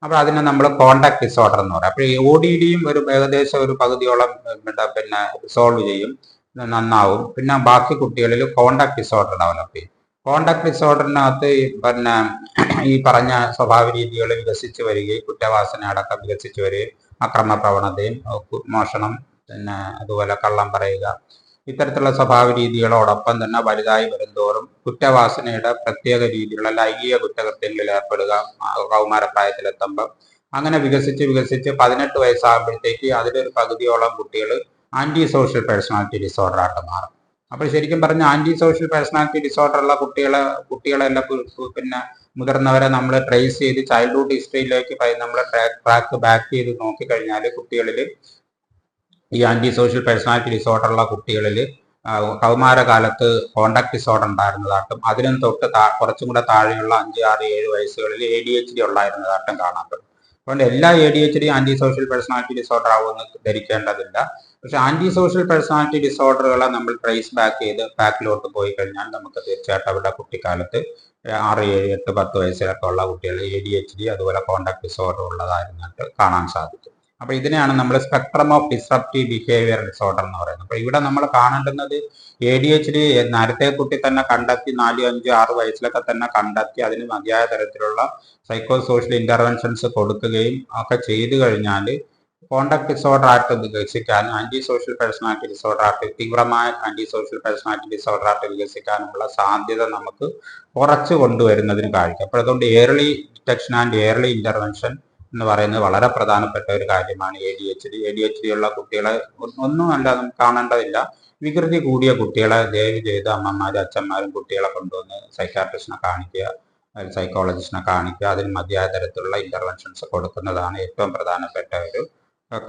അപ്പോൾ അതിനെ നമ്മൾ കോണ്ടാക്ട് ഡിസോർഡർ എന്ന് പറയും. അപ്പോൾ ഈ ഒ ഡി ഡിയും ഒരു ഏകദേശം ഒരു പകുതിയോളം പിന്നെ സോൾവ് ചെയ്യും. നന്നാവും. പിന്നെ ബാക്കി കുട്ടികളിൽ കോണ്ടാക്ട് ഡിസോർഡർ ഡെവലപ്പ് ചെയ്യും. കോണ്ടാക്ട് ഡിസോർഡറിനകത്ത് പിന്നെ ഈ പറഞ്ഞ സ്വഭാവ രീതികൾ വികസിച്ച് വരികയും കുറ്റവാസന അടക്കം വികസിച്ച് വരികയും അക്രമ പ്രവണതയും മോഷണം പിന്നെ അതുപോലെ കള്ളം പറയുക ഇത്തരത്തിലുള്ള സ്വഭാവ രീതികളോടൊപ്പം തന്നെ വലുതായി വരുംതോറും കുറ്റവാസനയുടെ പ്രത്യേക രീതിയിലുള്ള ലൈംഗിക കുറ്റകൃത്യങ്ങളിൽ ഏർപ്പെടുക കൗമാരപ്രായത്തിലെത്തുമ്പോൾ അങ്ങനെ വികസിച്ച് വികസിച്ച് പതിനെട്ട് വയസ്സാകുമ്പോഴത്തേക്ക് അതിലൊരു പകുതിയോളം കുട്ടികൾ ആന്റി സോഷ്യൽ പേഴ്സണാലിറ്റി ഡിസോർഡർ ആയിട്ട് മാറും. അപ്പോൾ ശരിക്കും പറഞ്ഞ ആന്റി സോഷ്യൽ പേഴ്സണാലിറ്റി ഡിസോർഡർ ഉള്ള കുട്ടികളെ കുട്ടികളെല്ലാം പിന്നെ മുതിർന്നവരെ നമ്മൾ ട്രേസ് ചെയ്ത് ചൈൽഡ്ഹുഡ് ഹിസ്റ്ററിയിലേക്ക് നമ്മൾ ട്രാക്ക് ബാക്ക് ചെയ്ത് നോക്കിക്കഴിഞ്ഞാൽ കുട്ടികളിൽ ഈ ആന്റി സോഷ്യൽ പേഴ്സണാലിറ്റി ഡിസോർഡർ ഉള്ള കുട്ടികളിൽ കൗമാരകാലത്ത് കോണ്ടാക്ട് ഡിസോർഡർ ഉണ്ടായിരുന്നതായിട്ടും അതിനും തൊട്ട് കുറച്ചും കൂടെ താഴെയുള്ള അഞ്ച് ആറ് ഏഴ് വയസ്സുകളിൽ എ ഡി എച്ച് ഡി ഉണ്ടായിരുന്നതായിട്ടും കാണാറുണ്ട്. അതുകൊണ്ട് എല്ലാ A D H D anti social personality disorder ആവുമെന്ന് ധരിക്കേണ്ടതില്ല. പക്ഷെ ആന്റി സോഷ്യൽ പേഴ്സണാലിറ്റി ഡിസോർഡറുകളെ നമ്മൾ ട്രേസ് ബാക്ക് ചെയ്ത് ബാക്കിലോട്ട് പോയി കഴിഞ്ഞാൽ നമുക്ക് തീർച്ചയായിട്ടും അവരുടെ കുട്ടിക്കാലത്ത് ആറ് ഏഴ് എട്ട് പത്ത് വയസ്സിലൊക്കെ ഉള്ള കുട്ടികൾ എ ഡി എച്ച് ഡി അതുപോലെ കോണ്ടാക്ട് ഡിസോർഡർ ഉള്ളതായിരുന്നിട്ട് കാണാൻ സാധിക്കും. അപ്പൊ ഇതിനെയാണ് നമ്മൾ spectrum of disruptive behaviour disorder എന്ന് പറയുന്നത്. അപ്പൊ ഇവിടെ നമ്മൾ കാണേണ്ടുന്നത് എ ഡി എച്ച് ഡി നേരത്തെ കുട്ടി തന്നെ കണ്ടെത്തി നാല് അഞ്ച് ആറ് വയസ്സിലൊക്കെ തന്നെ കണ്ടെത്തി അതിന് മതിയായ തരത്തിലുള്ള സൈക്കോ സോഷ്യൽ ഇന്റർവെൻഷൻസ് കൊടുക്കുകയും ഒക്കെ ചെയ്തു കഴിഞ്ഞാൽ കോണ്ടക്ട് ഡിസോർഡർ ആയിട്ട് വികസിക്കാനും ആന്റി സോഷ്യൽ പേഴ്സണാലിറ്റി ഡിസോർഡർ ആയിട്ട് തീവ്രമായ ആന്റി സോഷ്യൽ പേഴ്സണാലിറ്റി ഡിസോർഡർ ആയിട്ട് വികസിക്കാനുമുള്ള സാധ്യത നമുക്ക് കുറച്ച് കൊണ്ടുവരുന്നതിന് കാണിക്കും. അപ്പോൾ അതുകൊണ്ട് early detection and early intervention എന്ന് പറയുന്നത് വളരെ പ്രധാനപ്പെട്ട ഒരു കാര്യമാണ്. A D H D A D H D ഉള്ള കുട്ടികളെ ഒന്നും അല്ല നമുക്ക് കാണേണ്ടതില്ല. വികൃതി കൂടിയ കുട്ടികളെ ദയവ് ചെയ്ത് അമ്മമാരും അച്ഛന്മാരും കുട്ടികളെ കൊണ്ടുവന്ന് സൈക്കാട്രിസ്റ്റിനെ കാണിക്കുക സൈക്കോളജിസ്റ്റിനെ കാണിക്കുക. അതിന് മതിയായ തരത്തിലുള്ള ഇന്റർവെൻഷൻസ് കൊടുക്കുന്നതാണ് ഏറ്റവും പ്രധാനപ്പെട്ട ഒരു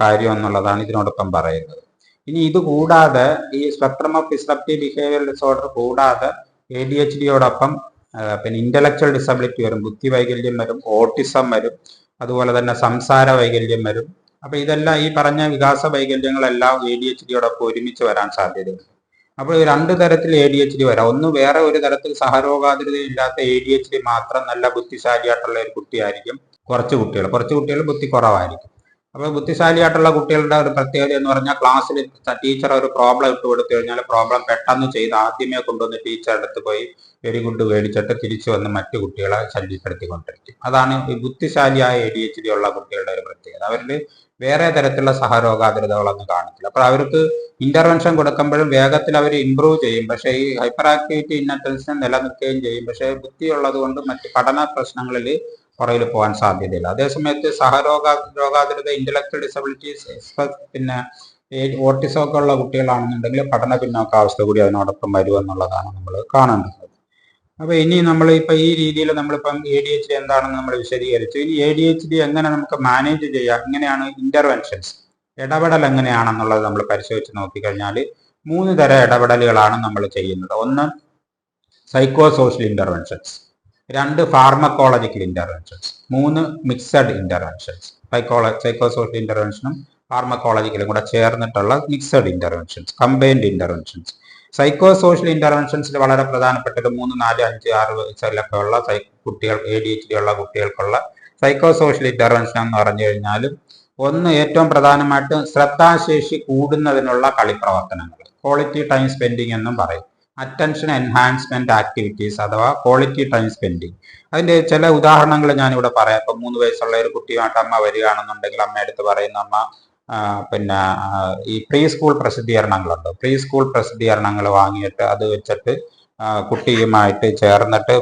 കാര്യം എന്നുള്ളതാണ് ഇതിനോടൊപ്പം പറയുന്നത്. ഇനി ഇത് കൂടാതെ ഈ spectrum of disruptive behaviour disorder കൂടാതെ എ ഡി എച്ച് ഡിയോടൊപ്പം പിന്നെ ഇന്റലക്ച്വൽ ഡിസബിലിറ്റി വരും ബുദ്ധിവൈകല്യം വരും ഓട്ടിസം വരും അതുപോലെ തന്നെ സംസാര വൈകല്യം വരും. അപ്പൊ ഇതെല്ലാം ഈ പറഞ്ഞ വികാസ വൈകല്യങ്ങളെല്ലാം എ ഡി എച്ച് ഡിയോടൊപ്പം ഒരുമിച്ച് വരാൻ സാധ്യതയുണ്ട്. അപ്പോൾ രണ്ട് തരത്തിൽ എ ഡി എച്ച് ഡി വരാം. ഒന്ന് വേറെ ഒരു തരത്തിൽ സഹരോഗാതിരതയില്ലാത്ത എ ഡി എച്ച് ഡി മാത്രം നല്ല ബുദ്ധിശാലിയായിട്ടുള്ള ഒരു കുട്ടിയായിരിക്കും കുറച്ച് കുട്ടികൾ. കുറച്ച് കുട്ടികൾ ബുദ്ധി കുറവായിരിക്കും. അപ്പോൾ ബുദ്ധിശാലിയായിട്ടുള്ള കുട്ടികളുടെ ഒരു പ്രത്യേകത എന്ന് പറഞ്ഞാൽ ക്ലാസ്സിൽ ടീച്ചർ ഒരു പ്രോബ്ലം ഇട്ട് കൊടുത്തു കഴിഞ്ഞാൽ പ്രോബ്ലം പെട്ടെന്ന് ചെയ്ത് ആദ്യമേ കൊണ്ടുവന്ന് ടീച്ചർ അടുത്ത് പോയി വെരി ഗുഡ് മേടിച്ചിട്ട് തിരിച്ചു വന്ന് മറ്റു കുട്ടികളെ ശല്യപ്പെടുത്തിക്കൊണ്ടിരിക്കും. അതാണ് ഈ ബുദ്ധിശാലിയായ എ ഡി എച്ച് ഡി ഉള്ള കുട്ടികളുടെ ഒരു പ്രത്യേകത. അവരിൽ വേറെ തരത്തിലുള്ള സഹരോഗാതിരതകളൊന്നും കാണത്തില്ല അപ്പോൾ അവർക്ക് ഇന്റർവെൻഷൻ കൊടുക്കുമ്പോഴും വേഗത്തിൽ അവർ ഇമ്പ്രൂവ് ചെയ്യും. പക്ഷേ ഈ ഹൈപ്പർ ആക്ടിവിറ്റി ഇന്നറ്റൻഷൻ നിലനിൽക്കുകയും ചെയ്യും. പക്ഷേ ബുദ്ധിയുള്ളത് കൊണ്ട് മറ്റ് പഠന പ്രശ്നങ്ങളിൽ പുറകിൽ പോകാൻ സാധ്യതയില്ല. അതേസമയത്ത് സഹരോഗ രോഗാതിരത ഇന്റലക്ച്വൽ ഡിസബിലിറ്റീസ് പിന്നെ ഓട്ടിസം ഒക്കെ ഉള്ള കുട്ടികളാണെന്നുണ്ടെങ്കിൽ പഠന പിന്നോക്കാവസ്ഥ കൂടി അതിനോടൊപ്പം വരുമെന്നുള്ളതാണ് നമ്മൾ കാണേണ്ടത്. അപ്പൊ ഇനി നമ്മൾ ഇപ്പൊ ഈ രീതിയിൽ നമ്മളിപ്പം എ ഡി എച്ച് ഡി എന്താണെന്ന് നമ്മൾ വിശദീകരിച്ചു. ഇനി എ ഡി എച്ച് ഡി എങ്ങനെ നമുക്ക് മാനേജ് ചെയ്യാം? എങ്ങനെയാണ് ഇന്റർവെൻഷൻസ് ഇടപെടൽ എങ്ങനെയാണെന്നുള്ളത് നമ്മൾ പരിശോധിച്ച് നോക്കിക്കഴിഞ്ഞാൽ മൂന്ന് തരം ഇടപെടലുകളാണ് നമ്മൾ ചെയ്യുന്നത്. ഒന്ന് സൈക്കോ സോഷ്യൽ ഇന്റർവെൻഷൻസ് രണ്ട് ഫാർമക്കോളജിക്കൽ ഇന്റർവെൻഷൻസ് മൂന്ന് മിക്സഡ് ഇന്റർവെൻഷൻസ് സൈക്കോസോഷ്യൽ ഇന്റർവെൻഷനും ഫാർമക്കോളജിക്കലും കൂടെ ചേർന്നിട്ടുള്ള mixed interventions combined interventions psychosocial ഇന്റർവെൻഷൻസിൽ വളരെ പ്രധാനപ്പെട്ടത് മൂന്ന് നാല് അഞ്ച് ആറ് വയസ്സിലൊക്കെ ഉള്ള കുട്ടികൾ എ ഡി എച്ച് ഡി ഉള്ള കുട്ടികൾക്കുള്ള സൈക്കോസോഷ്യൽ ഇന്റർവെൻഷൻ എന്ന് പറഞ്ഞു കഴിഞ്ഞാൽ ഒന്ന് ഏറ്റവും പ്രധാനമായിട്ട് ശ്രദ്ധാശേഷി കൂടുന്നതിനുള്ള കളിപ്രവർത്തനങ്ങൾ ക്വാളിറ്റി ടൈം സ്പെൻഡിങ് എന്നും പറയും. അറ്റൻഷൻ എൻഹാൻസ്മെന്റ് ആക്ടിവിറ്റീസ് അഥവാ ക്വാളിറ്റി ടൈം സ്പെൻഡിങ് അതിന്റെ ചില ഉദാഹരണങ്ങൾ ഞാനിവിടെ പറയാം. ഇപ്പൊ മൂന്ന് വയസ്സുള്ള ഒരു കുട്ടിയുമായിട്ട് അമ്മ വരികയാണെന്നുണ്ടെങ്കിൽ അമ്മ എടുത്ത് പറയുന്ന അമ്മ പിന്നെ ഈ പ്രീ സ്കൂൾ പ്രസിദ്ധീകരണങ്ങളുണ്ട്. പ്രീ സ്കൂൾ പ്രസിദ്ധീകരണങ്ങൾ വാങ്ങിയിട്ട് അത് വെച്ചിട്ട് കുട്ടിയുമായിട്ട് ചേർന്നിട്ട്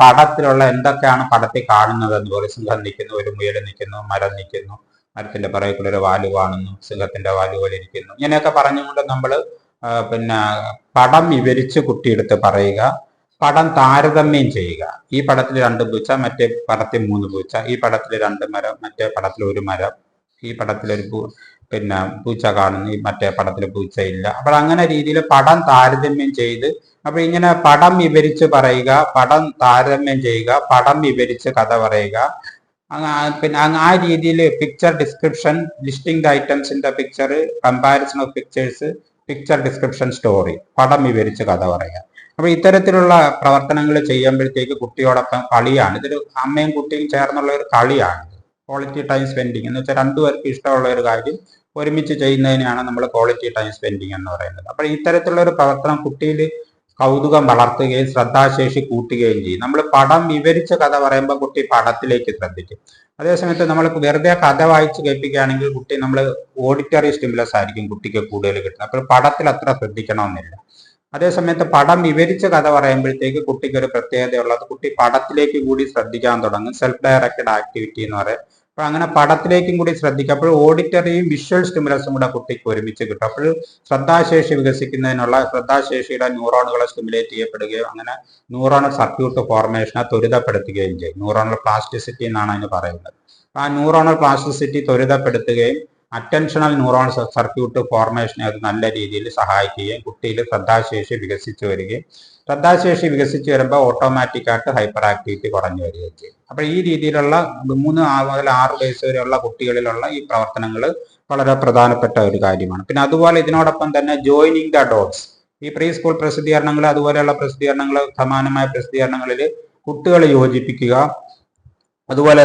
പടത്തിലുള്ള എന്തൊക്കെയാണ് പടത്തിൽ കാണുന്നത് എന്ന് സിംഹം നിൽക്കുന്നു ഒരു മുയൽ നിൽക്കുന്നു മരം നിൽക്കുന്നു മരത്തിന്റെ പുറകിൽ ഒരു വാലു കാണുന്നു സിംഹത്തിന്റെ വാലു പോലെ ഇരിക്കുന്നു. ഇങ്ങനെയൊക്കെ പറഞ്ഞുകൊണ്ട് നമ്മൾ പിന്നെ പടം വിവരിച്ച് കുട്ടിയെടുത്ത് പറയുക പടം താരതമ്യം ചെയ്യുക. ഈ പടത്തിൽ രണ്ട് പൂച്ച മറ്റേ പടത്തിൽ മൂന്ന് പൂച്ച ഈ പടത്തിൽ രണ്ട് മരം മറ്റേ പടത്തിൽ ഒരു മരം ഈ പടത്തിൽ ഒരു പിന്നെ പൂച്ച കാണുന്നു ഈ മറ്റേ പടത്തിൽ പൂച്ചയില്ല അപ്പോൾ അങ്ങനെ രീതിയിൽ പടം താരതമ്യം ചെയ്ത് അപ്പൊ ഇങ്ങനെ പടം വിവരിച്ച് പറയുക പടം താരതമ്യം ചെയ്യുക പടം വിവരിച്ച് കഥ പറയുക. പിന്നെ ആ രീതിയിൽ picture description listing the items in the picture comparison of pictures picture description story പടം വിവരിച്ച് കഥ പറയുക. അപ്പൊ ഇത്തരത്തിലുള്ള പ്രവർത്തനങ്ങൾ ചെയ്യുമ്പോഴത്തേക്ക് കുട്ടിയോടൊപ്പം കളിയാണ്. ഇതൊരു അമ്മയും കുട്ടിയും ചേർന്നുള്ള ഒരു കളിയാണ്. ക്വാളിറ്റി ടൈം സ്പെൻഡിങ് എന്ന് വെച്ചാൽ രണ്ടുപേർക്ക് ഇഷ്ടമുള്ള ഒരു കാര്യം ഒരുമിച്ച് ചെയ്യുന്നതിനെയാണ് നമ്മൾ ക്വാളിറ്റി ടൈം സ്പെൻഡിങ് എന്ന് പറയുന്നത്. അപ്പോൾ ഇത്തരത്തിലുള്ള ഒരു പ്രവർത്തനം കുട്ടിയിൽ കൗതുകം വളർത്തുകയും ശ്രദ്ധാശേഷി കൂട്ടുകയും ചെയ്യും. നമ്മൾ പടം വിവരിച്ച കഥ പറയുമ്പോൾ കുട്ടി പടത്തിലേക്ക് ശ്രദ്ധിക്കും. അതേസമയത്ത് നമ്മൾ വെറുതെ കഥ വായിച്ച് കേൾപ്പിക്കുകയാണെങ്കിൽ കുട്ടി നമ്മൾ ഓഡിറ്ററി സ്റ്റിമുലസ് ആയിരിക്കും കുട്ടിക്ക് കൂടുതൽ കിട്ടുന്നത്. അപ്പോൾ പടത്തിൽ അത്ര ശ്രദ്ധിക്കണമെന്നില്ല. അതേസമയത്ത് പടം വിവരിച്ച കഥ പറയുമ്പോഴത്തേക്ക് കുട്ടിക്ക് ഒരു പ്രത്യേകതയുള്ളത് കുട്ടി പടത്തിലേക്ക് കൂടി ശ്രദ്ധിക്കാൻ തുടങ്ങും. സെൽഫ് ഡയറക്റ്റഡ് ആക്ടിവിറ്റി എന്ന് പറയും. അപ്പൊ അങ്ങനെ പടത്തിലേക്കും കൂടി ശ്രദ്ധിക്കുക. അപ്പോൾ ഓഡിറ്ററിയും വിഷ്വൽ സ്റ്റിമുലസും കൂടെ കുട്ടിക്ക് ഒരുമിച്ച് കിട്ടും. അപ്പോൾ ശ്രദ്ധാശേഷി വികസിക്കുന്നതിനുള്ള ശ്രദ്ധാശേഷിയുടെ ന്യൂറോണുകളെ സ്റ്റിമുലേറ്റ് ചെയ്യപ്പെടുകയും അങ്ങനെ ന്യൂറോണൽ സർക്യൂട്ട് ഫോർമേഷനെ ത്വരിതപ്പെടുത്തുകയും ചെയ്യും. ന്യൂറോണൽ പ്ലാസ്റ്റിസിറ്റി എന്നാണ് അതിന് പറയുന്നത്. ആ ന്യൂറോണൽ പ്ലാസ്റ്റിസിറ്റി ത്വരിതപ്പെടുത്തുകയും അറ്റൻഷണൽ ന്യൂറോൺ സർക്യൂട്ട് ഫോർമേഷനെ അത് നല്ല രീതിയിൽ സഹായിക്കുകയും കുട്ടിയിൽ ശ്രദ്ധാശേഷി വികസിച്ചു വരികയും ശ്രദ്ധാശേഷി വികസിച്ച് വരുമ്പോൾ ഓട്ടോമാറ്റിക്കായിട്ട് ഹൈപ്പർ ആക്ടിവിറ്റി കുറഞ്ഞു വരികയും ചെയ്യും. അപ്പോൾ ഈ രീതിയിലുള്ള മൂന്ന് മുതൽ ആറ് വയസ്സ് വരെയുള്ള കുട്ടികളിലുള്ള ഈ പ്രവർത്തനങ്ങൾ വളരെ പ്രധാനപ്പെട്ട ഒരു കാര്യമാണ്. പിന്നെ അതുപോലെ ഇതിനോടൊപ്പം തന്നെ ജോയിനിങ് ദ ഡോട്ട്സ് ഈ പ്രീ സ്കൂൾ പ്രസിദ്ധീകരണങ്ങൾ അതുപോലെയുള്ള പ്രസിദ്ധീകരണങ്ങൾ സമാനമായ പ്രസിദ്ധീകരണങ്ങളിൽ കുട്ടികളെ യോജിപ്പിക്കുക. അതുപോലെ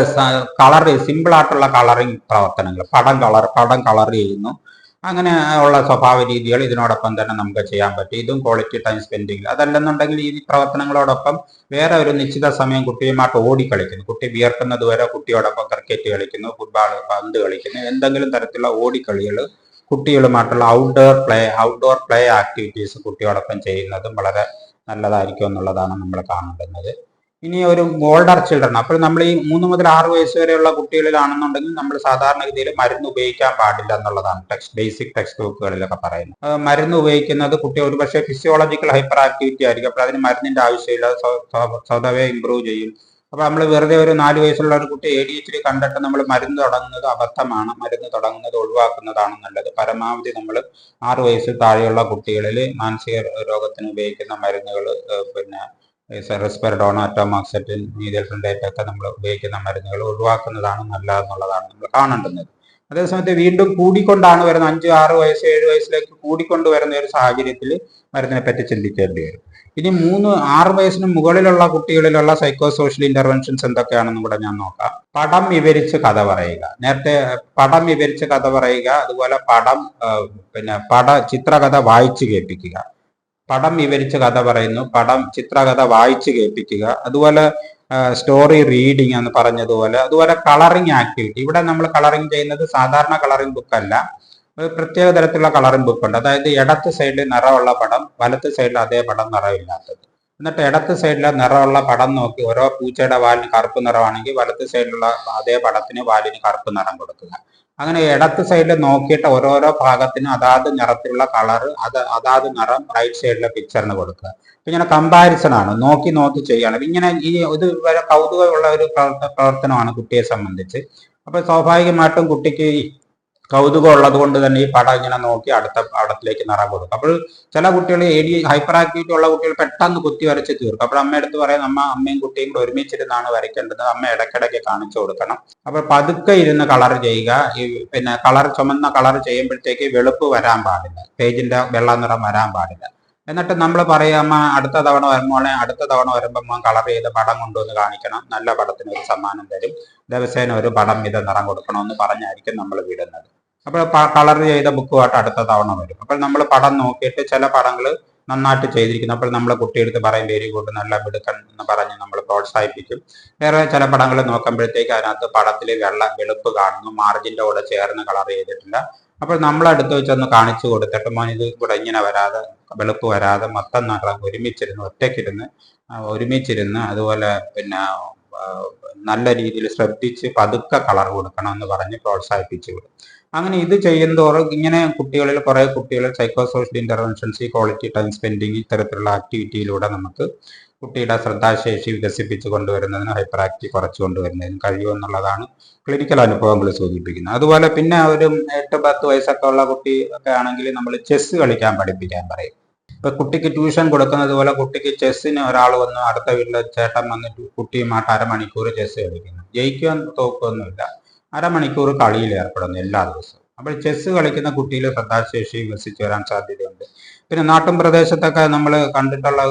കളർ സിമ്പിൾ ആയിട്ടുള്ള കളറിങ് പ്രവർത്തനങ്ങൾ. പടം കളർ പടം കളർ ചെയ്യുന്നു. അങ്ങനെ ഉള്ള സ്വഭാവ രീതികൾ ഇതിനോടൊപ്പം തന്നെ നമുക്ക് ചെയ്യാൻ പറ്റും. ഇതും ക്വാളിറ്റി ടൈം സ്പെൻഡിങ് അതല്ലെന്നുണ്ടെങ്കിൽ ഈ പ്രവർത്തനങ്ങളോടൊപ്പം വേറെ ഒരു നിശ്ചിത സമയം കുട്ടിയുമായിട്ട് ഓടി കളിക്കുന്നു. കുട്ടി വിയർക്കുന്നത് വരെ കുട്ടിയോടൊപ്പം ക്രിക്കറ്റ് കളിക്കുന്നു ഫുട്ബോൾ പന്ത് കളിക്കുന്നു. എന്തെങ്കിലും തരത്തിലുള്ള ഓടിക്കളികൾ കുട്ടികളുമായിട്ടുള്ള outdoor play outdoor play activities കുട്ടിയോടൊപ്പം ചെയ്യുന്നതും വളരെ നല്ലതായിരിക്കും എന്നുള്ളതാണ് നമ്മൾ കാണേണ്ടുന്നത്. ഇനി ഒരു ഓൾഡർ ചിൽഡ്രൻ അപ്പോൾ നമ്മൾ ഈ മൂന്ന് മുതൽ ആറ് വയസ്സ് വരെയുള്ള കുട്ടികളിലാണെന്നുണ്ടെങ്കിൽ നമ്മൾ സാധാരണഗതിയിൽ മരുന്ന് ഉപയോഗിക്കാൻ പാടില്ല എന്നുള്ളതാണ്. ടെക്സ്റ്റ് ബേസിക് ടെക്സ്റ്റ് ബുക്കുകളിലൊക്കെ പറയുന്നത്. മരുന്ന് ഉപയോഗിക്കുന്നത് കുട്ടി ഒരുപക്ഷെ ഫിസിയോളജിക്കൽ ഹൈപ്പർ ആക്ടിവിറ്റി ആയിരിക്കും. അപ്പോൾ അതിന് മരുന്നിന്റെ ആവശ്യമില്ല. സ്വ- സ്വ- സ്വതവേ ഇമ്പ്രൂവ് ചെയ്യും. അപ്പൊ നമ്മൾ വെറുതെ ഒരു നാല് വയസ്സുള്ള ഒരു കുട്ടി എ ഡി എച്ച് ഡി കണ്ടിട്ട് നമ്മൾ മരുന്ന് തുടങ്ങുന്നത് അബദ്ധമാണ്. മരുന്ന് തുടങ്ങുന്നത് ഒഴിവാക്കുന്നതാണ് നല്ലത്. പരമാവധി നമ്മൾ ആറ് വയസ്സിൽ താഴെയുള്ള കുട്ടികളിൽ മാനസിക രോഗത്തിന് ഉപയോഗിക്കുന്ന മരുന്നുകൾ പിന്നെ റെസ്പെറഡോൺ അറ്റോമാക്സെറ്റിൻ മീഡിയൽ ഫ്രണ്ടേറ്റ് ഒക്കെ നമ്മൾ ഉപയോഗിക്കുന്ന മരുന്നുകൾ ഒഴിവാക്കുന്നതാണ് നല്ലതെന്നുള്ളതാണ് നമ്മൾ കാണേണ്ടുന്നത്. അതേസമയത്ത് വീണ്ടും കൂടിക്കൊണ്ടാണ് വരുന്നത് അഞ്ച് ആറ് വയസ്സ് ഏഴ് വയസ്സിലേക്ക് കൂടിക്കൊണ്ട് വരുന്ന ഒരു സാഹചര്യത്തിൽ മരുന്നിനെ പറ്റി ചിന്തിക്കേണ്ടി വരും. ഇനി മൂന്ന് ആറ് വയസ്സിന് മുകളിലുള്ള കുട്ടികളിലുള്ള സൈക്കോ സോഷ്യൽ ഇന്റർവെൻഷൻസ് എന്തൊക്കെയാണെന്ന് കൂടെ ഞാൻ നോക്കാം. പടം വിവരിച്ച് കഥ പറയുക. നേരത്തെ പടം വിവരിച്ച് കഥ പറയുക അതുപോലെ പടം പിന്നെ പട ചിത്രകഥ വായിച്ചു കേൾപ്പിക്കുക. പടം വിവരിച്ച കഥ പറയുന്നു. പടം ചിത്രകഥ വായിച്ചു കേൾപ്പിക്കുക. അതുപോലെ സ്റ്റോറി റീഡിങ് എന്ന് പറഞ്ഞതുപോലെ. അതുപോലെ കളറിങ് ആക്ടിവിറ്റി ഇവിടെ നമ്മൾ കളറിങ് ചെയ്യുന്നത് സാധാരണ കളറിങ് ബുക്ക് ഒരു പ്രത്യേക തരത്തിലുള്ള കളറിംഗ് ബുക്ക് ഉണ്ട്. അതായത് ഇടത്ത് സൈഡിൽ നിറമുള്ള പടം വലത്ത് സൈഡിൽ അതേ പടം നിറമില്ലാത്തത് എന്നിട്ട് ഇടത്ത് സൈഡിലെ നിറമുള്ള പടം നോക്കി ഓരോ പൂച്ചയുടെ വാലിന് കറുപ്പ് നിറമാണെങ്കിൽ വലത്ത് സൈഡിലുള്ള അതേ പടത്തിന് വാലിന് കറുപ്പ് നിറം കൊടുക്കുക. അങ്ങനെ ഇടത്ത് സൈഡിൽ നോക്കിയിട്ട് ഓരോരോ ഭാഗത്തിനും അതാത് നിറത്തിലുള്ള കളർ അത് അതാത് നിറം റൈറ്റ് സൈഡിലെ പിക്ചറിന് കൊടുക്കുക. ഇങ്ങനെ കമ്പാരിസൺ ആണ്. നോക്കി നോക്കി ചെയ്യണം ഇങ്ങനെ ഈ വരെ കൗതുകമുള്ള ഒരു പ്രവർത്ത- പ്രവർത്തനമാണ് കുട്ടിയെ സംബന്ധിച്ച്. അപ്പൊ സ്വാഭാവികമായിട്ടും കുട്ടിക്ക് കൗതുകം ഉള്ളത് കൊണ്ട് തന്നെ ഈ പടം ഇങ്ങനെ നോക്കി അടുത്ത പടത്തിലേക്ക് നിറം കൊടുക്കും അപ്പോൾ ചില കുട്ടികൾ എ ഡി ഹൈപ്പർ ആക്ടിവിറ്റി ഉള്ള കുട്ടികൾ പെട്ടെന്ന് കുത്തി വരച്ച് തീർക്കും. അപ്പോൾ അമ്മ എടുത്ത് പറയാം അമ്മ അമ്മയും കുട്ടിയും കൂടെ ഒരുമിച്ചിരുന്നാണ് വരയ്ക്കേണ്ടത്. അമ്മ ഇടയ്ക്കിടയ്ക്ക് കാണിച്ചു കൊടുക്കണം. അപ്പോൾ പതുക്കെ ഇരുന്ന് കളർ ചെയ്യുക. ഈ പിന്നെ കളർ ചുമന്ന കളർ ചെയ്യുമ്പോഴത്തേക്ക് വെളുപ്പ് വരാൻ പാടില്ല. പേജിന്റെ വെള്ള നിറം വരാൻ പാടില്ല. എന്നിട്ട് നമ്മൾ പറയാമ അടുത്ത തവണ വരുമ്പോൾ അടുത്ത തവണ വരുമ്പോൾ കളർ ചെയ്ത് പടം കൊണ്ടുവന്ന് കാണിക്കണം. നല്ല പടത്തിന് ഒരു സമ്മാനം തരും. ദിവസേന ഒരു പടം ഇത് നിറം കൊടുക്കണമെന്ന് പറഞ്ഞായിരിക്കും നമ്മൾ വിടുന്നത്. അപ്പോൾ കളർ ചെയ്ത ബുക്കുമായിട്ട് അടുത്ത തവണ വരും. അപ്പോൾ നമ്മൾ പടം നോക്കിയിട്ട് ചില പടങ്ങൾ നന്നായിട്ട് ചെയ്തിരിക്കുന്നു. അപ്പോൾ നമ്മൾ കുട്ടിയെടുത്ത് പറയും വെരി ഗുഡ് നല്ല മിടുക്കൻ എന്ന് പറഞ്ഞ് നമ്മൾ പ്രോത്സാഹിപ്പിക്കും. വേറെ ചില പടങ്ങൾ നോക്കുമ്പോഴത്തേക്ക് അതിനകത്ത് പടത്തിൽ വെള്ള വെളുപ്പ് കാണുന്നു. മാർജിന്റെ കൂടെ ചേർന്ന് കളർ ചെയ്തിട്ടില്ല. അപ്പോൾ നമ്മൾ അടുത്ത് വെച്ചൊന്ന് കാണിച്ചു കൊടുത്തിട്ട് മോൻ ഇത് ഇവിടെ ഇങ്ങനെ വരാതെ വെളുപ്പ് വരാതെ മൊത്തം നിറം ഒരുമിച്ചിരുന്ന് ഒറ്റയ്ക്കിരുന്ന് ഒരുമിച്ചിരുന്ന് അതുപോലെ പിന്നെ നല്ല രീതിയിൽ ശ്രദ്ധിച്ച് പതുക്കെ കളർ കൊടുക്കണം എന്ന് പറഞ്ഞ് പ്രോത്സാഹിപ്പിച്ചു വിടും അങ്ങനെ ഇത് ചെയ്യുന്തോറും ഇങ്ങനെ കുട്ടികളിൽ കുറെ കുട്ടികൾ സൈക്കോ സോഷ്യൽ ഇന്റർവെൻഷൻസ് ഈ ക്വാളിറ്റി ടൈം സ്പെൻഡിങ് ഇത്തരത്തിലുള്ള ആക്ടിവിറ്റിയിലൂടെ നമുക്ക് കുട്ടിയുടെ ശ്രദ്ധാശേഷി വികസിപ്പിച്ചു കൊണ്ടുവരുന്നതിന് ഹൈപ്പർ ആക്റ്റീവ് കുറച്ചു കൊണ്ടുവരുന്നതിന് കഴിയുമെന്നുള്ളതാണ് ക്ലിനിക്കൽ അനുഭവങ്ങൾ സൂചിപ്പിക്കുന്നത്. അതുപോലെ പിന്നെ ഒരു എട്ട് പത്ത് വയസ്സൊക്കെ ഉള്ള കുട്ടി ഒക്കെ ആണെങ്കിൽ നമ്മൾ ചെസ് കളിക്കാൻ പഠിപ്പിക്കാൻ പറയും. ഇപ്പൊ കുട്ടിക്ക് ട്യൂഷൻ കൊടുക്കുന്നത് പോലെ കുട്ടിക്ക് ചെസ്സിന് ഒരാൾ വന്ന് അടുത്ത വീട്ടിലെ ചേട്ടൻ വന്നിട്ട് കുട്ടിയുമായിട്ട് അരമണിക്കൂർ ചെസ് കളിക്കുന്നു. ജയിക്കുവാൻ തോക്കൊന്നുമില്ല അരമണിക്കൂർ കളിയിൽ ഏർപ്പെടുന്നു എല്ലാ ദിവസവും. അപ്പോൾ ചെസ് കളിക്കുന്ന കുട്ടിയിൽ ശ്രദ്ധാശേഷി വികസിച്ചു വരാൻ സാധ്യതയുണ്ട്. പിന്നെ നാട്ടും പ്രദേശത്തൊക്കെ നമ്മൾ കണ്ടിട്ടുള്ള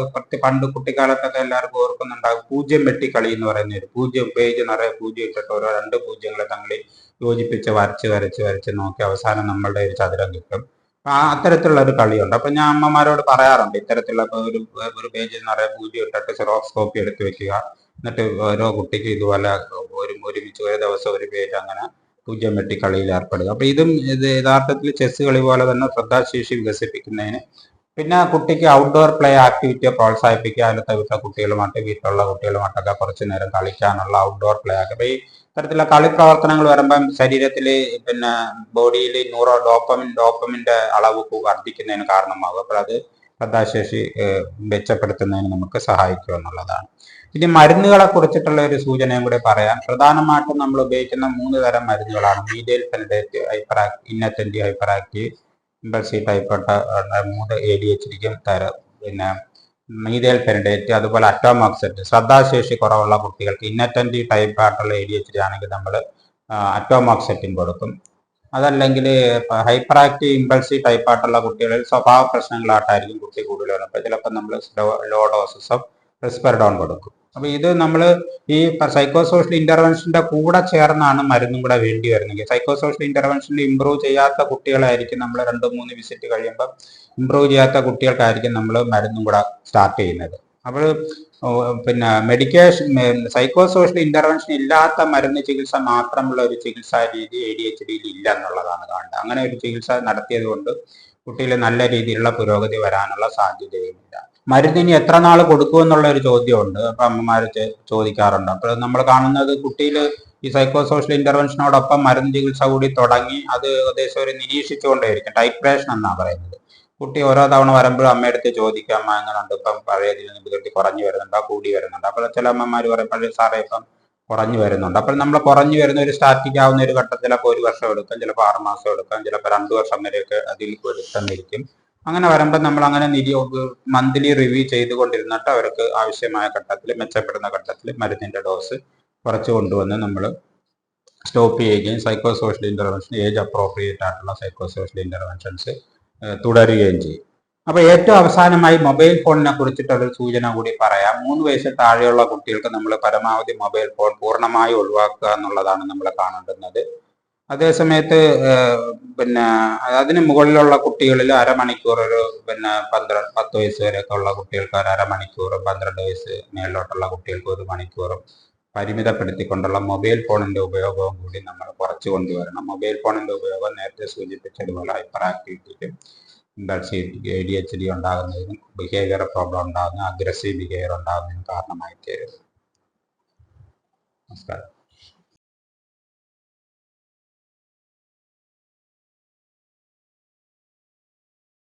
പണ്ട് കുട്ടിക്കാലത്തൊക്കെ എല്ലാവർക്കും ഓർക്കുന്നുണ്ടാകും പൂജ്യം വെട്ടി കളി എന്ന് പറയുന്ന ഒരു പൂജ്യം പേജ് നിറയെ പൂജ്യം ഇട്ടിട്ട് ഓരോ രണ്ട് പൂജ്യങ്ങളെ തമ്മിൽ യോജിപ്പിച്ച് വരച്ച് വരച്ച് വരച്ച് നോക്കി അവസാനം നമ്മളുടെ ഒരു ചതുരം കിട്ടും. അത്തരത്തിലുള്ള ഒരു കളിയുണ്ട്. അപ്പൊ ഞാൻ അമ്മമാരോട് പറയാറുണ്ട് ഇത്തരത്തിലുള്ള ഒരു ഒരു പേജിൽ നിറയെ പൂജ്യം ഇട്ടിട്ട് സെറോക്സ് കോപ്പി എടുത്ത് വെക്കുക. എന്നിട്ട് ഓരോ കുട്ടിക്ക് ഇതുപോലെ ഒരു ഒരുമിച്ച് ഒരു ദിവസം ഒരു പേജ് അങ്ങനെ പൂജ്യം വെട്ടി കളിയിൽ ഏർപ്പെടുക. അപ്പൊ ഇതും ഇത് യഥാർത്ഥത്തിൽ ചെസ് കളി പോലെ തന്നെ ശ്രദ്ധാശേഷി വികസിപ്പിക്കുന്നതിന് പിന്നെ കുട്ടിക്ക് ഔട്ട്ഡോർ പ്ലേ ആക്ടിവിറ്റിയെ പ്രോത്സാഹിപ്പിക്കുക അതിലത്തെ വീട്ടിലെ കുട്ടികളുമായിട്ട് വീട്ടിലുള്ള കുട്ടികളുമായിട്ടൊക്കെ കുറച്ച് നേരം കളിക്കാനുള്ള ഔട്ട്ഡോർ പ്ലേ ആക്കുക. അപ്പൊ ഈ തരത്തിലുള്ള കളി പ്രവർത്തനങ്ങൾ വരുമ്പം ശരീരത്തിൽ പിന്നെ ബോഡിയിൽ ന്യൂറോ ഡോപ്പമിൻ ഡോപ്പമിന്റെ അളവ് വർദ്ധിക്കുന്നതിന് കാരണമാകും അപ്പോൾ അത് ശ്രദ്ധാശേഷി മെച്ചപ്പെടുത്തുന്നതിന് നമുക്ക് സഹായിക്കും എന്നുള്ളതാണ്. ഇനി മരുന്നുകളെ കുറിച്ചിട്ടുള്ള ഒരു സൂചനയും കൂടി പറയാം. പ്രധാനമായിട്ടും നമ്മൾ ഉപയോഗിക്കുന്ന മൂന്ന് തരം മരുന്നുകളാണ്. Medial hyper inattentive hyper active impulsive ടൈപ്പെട്ട മൂന്ന് എ ഡി എച്ച് ഡിക്കും തരം പിന്നെ മീതേൽ പെരഡേറ്റ് അതുപോലെ അറ്റോമോക്സെറ്റ് ശ്രദ്ധാശേഷി കുറവുള്ള കുട്ടികൾക്ക് ഇന്നറ്റന്റീവ് ടൈപ്പ് ആയിട്ടുള്ള എ ഡി എച്ച് ഡി ആണെങ്കിൽ നമ്മൾ അറ്റോമോക്സെറ്റിൻ കൊടുക്കും. അതല്ലെങ്കിൽ ഹൈപ്പർ ആക്റ്റീവ് ഇമ്പൾസി ടൈപ്പ് ആയിട്ടുള്ള കുട്ടികളിൽ സ്വഭാവ പ്രശ്നങ്ങളായിട്ടായിരിക്കും കുട്ടി കൂടുതൽ വരുന്നത്. ചിലപ്പോൾ നമ്മൾ ലോ ഡോസസ് ഓഫ് റിസ്പെർഡോൺ കൊടുക്കും. അപ്പൊ ഇത് നമ്മൾ ഈ സൈക്കോ സോഷ്യൽ ഇന്റർവെൻഷന്റെ കൂടെ ചേർന്നാണ് മരുന്നും കൂടെ വേണ്ടി വരുന്നത്. സൈക്കോ സോഷ്യൽ ഇന്റർവെൻഷനിൽ ഇമ്പ്രൂവ് ചെയ്യാത്ത കുട്ടികളായിരിക്കും നമ്മൾ രണ്ട് മൂന്ന് വിസിറ്റ് കഴിയുമ്പോൾ ഇമ്പ്രൂവ് ചെയ്യാത്ത കുട്ടികൾക്കായിരിക്കും നമ്മൾ മരുന്നും കൂടെ സ്റ്റാർട്ട് ചെയ്യുന്നത്. അപ്പോൾ പിന്നെ മെഡിക്കേഷൻ സൈക്കോ സോഷ്യൽ ഇന്റർവെൻഷൻ ഇല്ലാത്ത മരുന്ന് ചികിത്സ മാത്രമുള്ള ഒരു ചികിത്സാ രീതി എ ഡി എച്ച് ഡിയിൽ ഇല്ല എന്നുള്ളതാണ് കാണുന്നത്. അങ്ങനെ ഒരു ചികിത്സ നടത്തിയത് കൊണ്ട് കുട്ടിയിൽ നല്ല രീതിയിലുള്ള പുരോഗതി വരാനുള്ള സാധ്യതയുമില്ല. മരുന്നിന് എത്ര നാൾ കൊടുക്കുമെന്നുള്ള ഒരു ചോദ്യമുണ്ട്. അപ്പൊ അമ്മമാര് ചോദിക്കാറുണ്ട്. അപ്പോൾ നമ്മൾ കാണുന്നത് കുട്ടിയിൽ ഈ സൈക്കോ സോഷ്യൽ ഇന്റർവെൻഷനോടൊപ്പം മരുന്ന് ചികിത്സ കൂടി തുടങ്ങി അത് ഏകദേശം ഒരു നിരീക്ഷിച്ചുകൊണ്ടേയിരിക്കും. ടൈപ്രേഷൻ എന്നാണ് പറയുന്നത്. കുട്ടി ഓരോ തവണ വരുമ്പോഴും അമ്മയടുത്ത് ചോദിക്കാം അമ്മ എങ്ങനെയുണ്ട് ഇപ്പം പഴയതിൽ നിന്ന് കുട്ടി കുറഞ്ഞു വരുന്നുണ്ടോ? കൂടി വരുന്നുണ്ട്? അപ്പോൾ ചില അമ്മമാർ പറയും പഴയ സാറേ ഇപ്പം കുറഞ്ഞു വരുന്നുണ്ട്. അപ്പോൾ നമ്മൾ കുറഞ്ഞു വരുന്ന ഒരു സ്റ്റാർട്ടിങ് ആവുന്ന ഒരു ഘട്ടത്തിലൊക്കെ ഒരു വർഷം എടുക്കാം. ചിലപ്പോൾ ആറ് മാസം എടുക്കാം. ചിലപ്പോൾ രണ്ടു വർഷം വരെയൊക്കെ അതിൽ എടുത്തെന്നിരിക്കും അങ്ങനെ വരുമ്പോൾ നമ്മൾ അങ്ങനെ നിരി മന്ത്ലി റിവ്യൂ ചെയ്തുകൊണ്ടിരുന്നിട്ട് അവർക്ക് ആവശ്യമായ ഘട്ടത്തിൽ മെച്ചപ്പെടുന്ന ഘട്ടത്തിൽ മരുന്നിന്റെ ഡോസ് കുറച്ച് കൊണ്ടുവന്ന് നമ്മൾ സ്റ്റോപ്പ് ചെയ്യുകയും psycho social intervention age appropriate ആയിട്ടുള്ള സൈക്കോ സോഷ്യൽ ഇന്റർവെൻഷൻസ് തുടരുകയും ചെയ്യും. അപ്പൊ ഏറ്റവും അവസാനമായി മൊബൈൽ ഫോണിനെ കുറിച്ചിട്ടുള്ള ഒരു സൂചന കൂടി പറയാം. മൂന്ന് വയസ്സിൽ താഴെയുള്ള കുട്ടികൾക്ക് നമ്മൾ പരമാവധി മൊബൈൽ ഫോൺ പൂർണമായി ഒഴിവാക്കുക എന്നുള്ളതാണ് നമ്മൾ കാണേണ്ടുന്നത്. അതേസമയത്ത് പിന്നെ അതിന് മുകളിലുള്ള കുട്ടികളിൽ അരമണിക്കൂർ ഒരു പിന്നെ പന്ത്രണ്ട് പത്ത് വയസ്സ് വരെയൊക്കെ ഉള്ള കുട്ടികൾക്ക് ഒരു അരമണിക്കൂറും പന്ത്രണ്ട് വയസ്സ് മേളിലോട്ടുള്ള കുട്ടികൾക്ക് ഒരു മണിക്കൂറും പരിമിതപ്പെടുത്തിക്കൊണ്ടുള്ള മൊബൈൽ ഫോണിന്റെ ഉപയോഗവും കൂടി നമ്മൾ കുറച്ച് കൊണ്ടുവരണം. മൊബൈൽ ഫോണിന്റെ ഉപയോഗം നേരത്തെ സൂചിപ്പിച്ചതുപോലെ ഹൈപ്പർ ആക്ടിവിറ്റിക്കും എ ഡി എച്ച് ഡി ഉണ്ടാകുന്നതിനും ബിഹേവിയർ പ്രോബ്ലം ഉണ്ടാകുന്ന അഗ്രസീവ് ബിഹേവിയർ ഉണ്ടാകുന്നതിനും കാരണമായി തീരുന്നു നമസ്കാരം.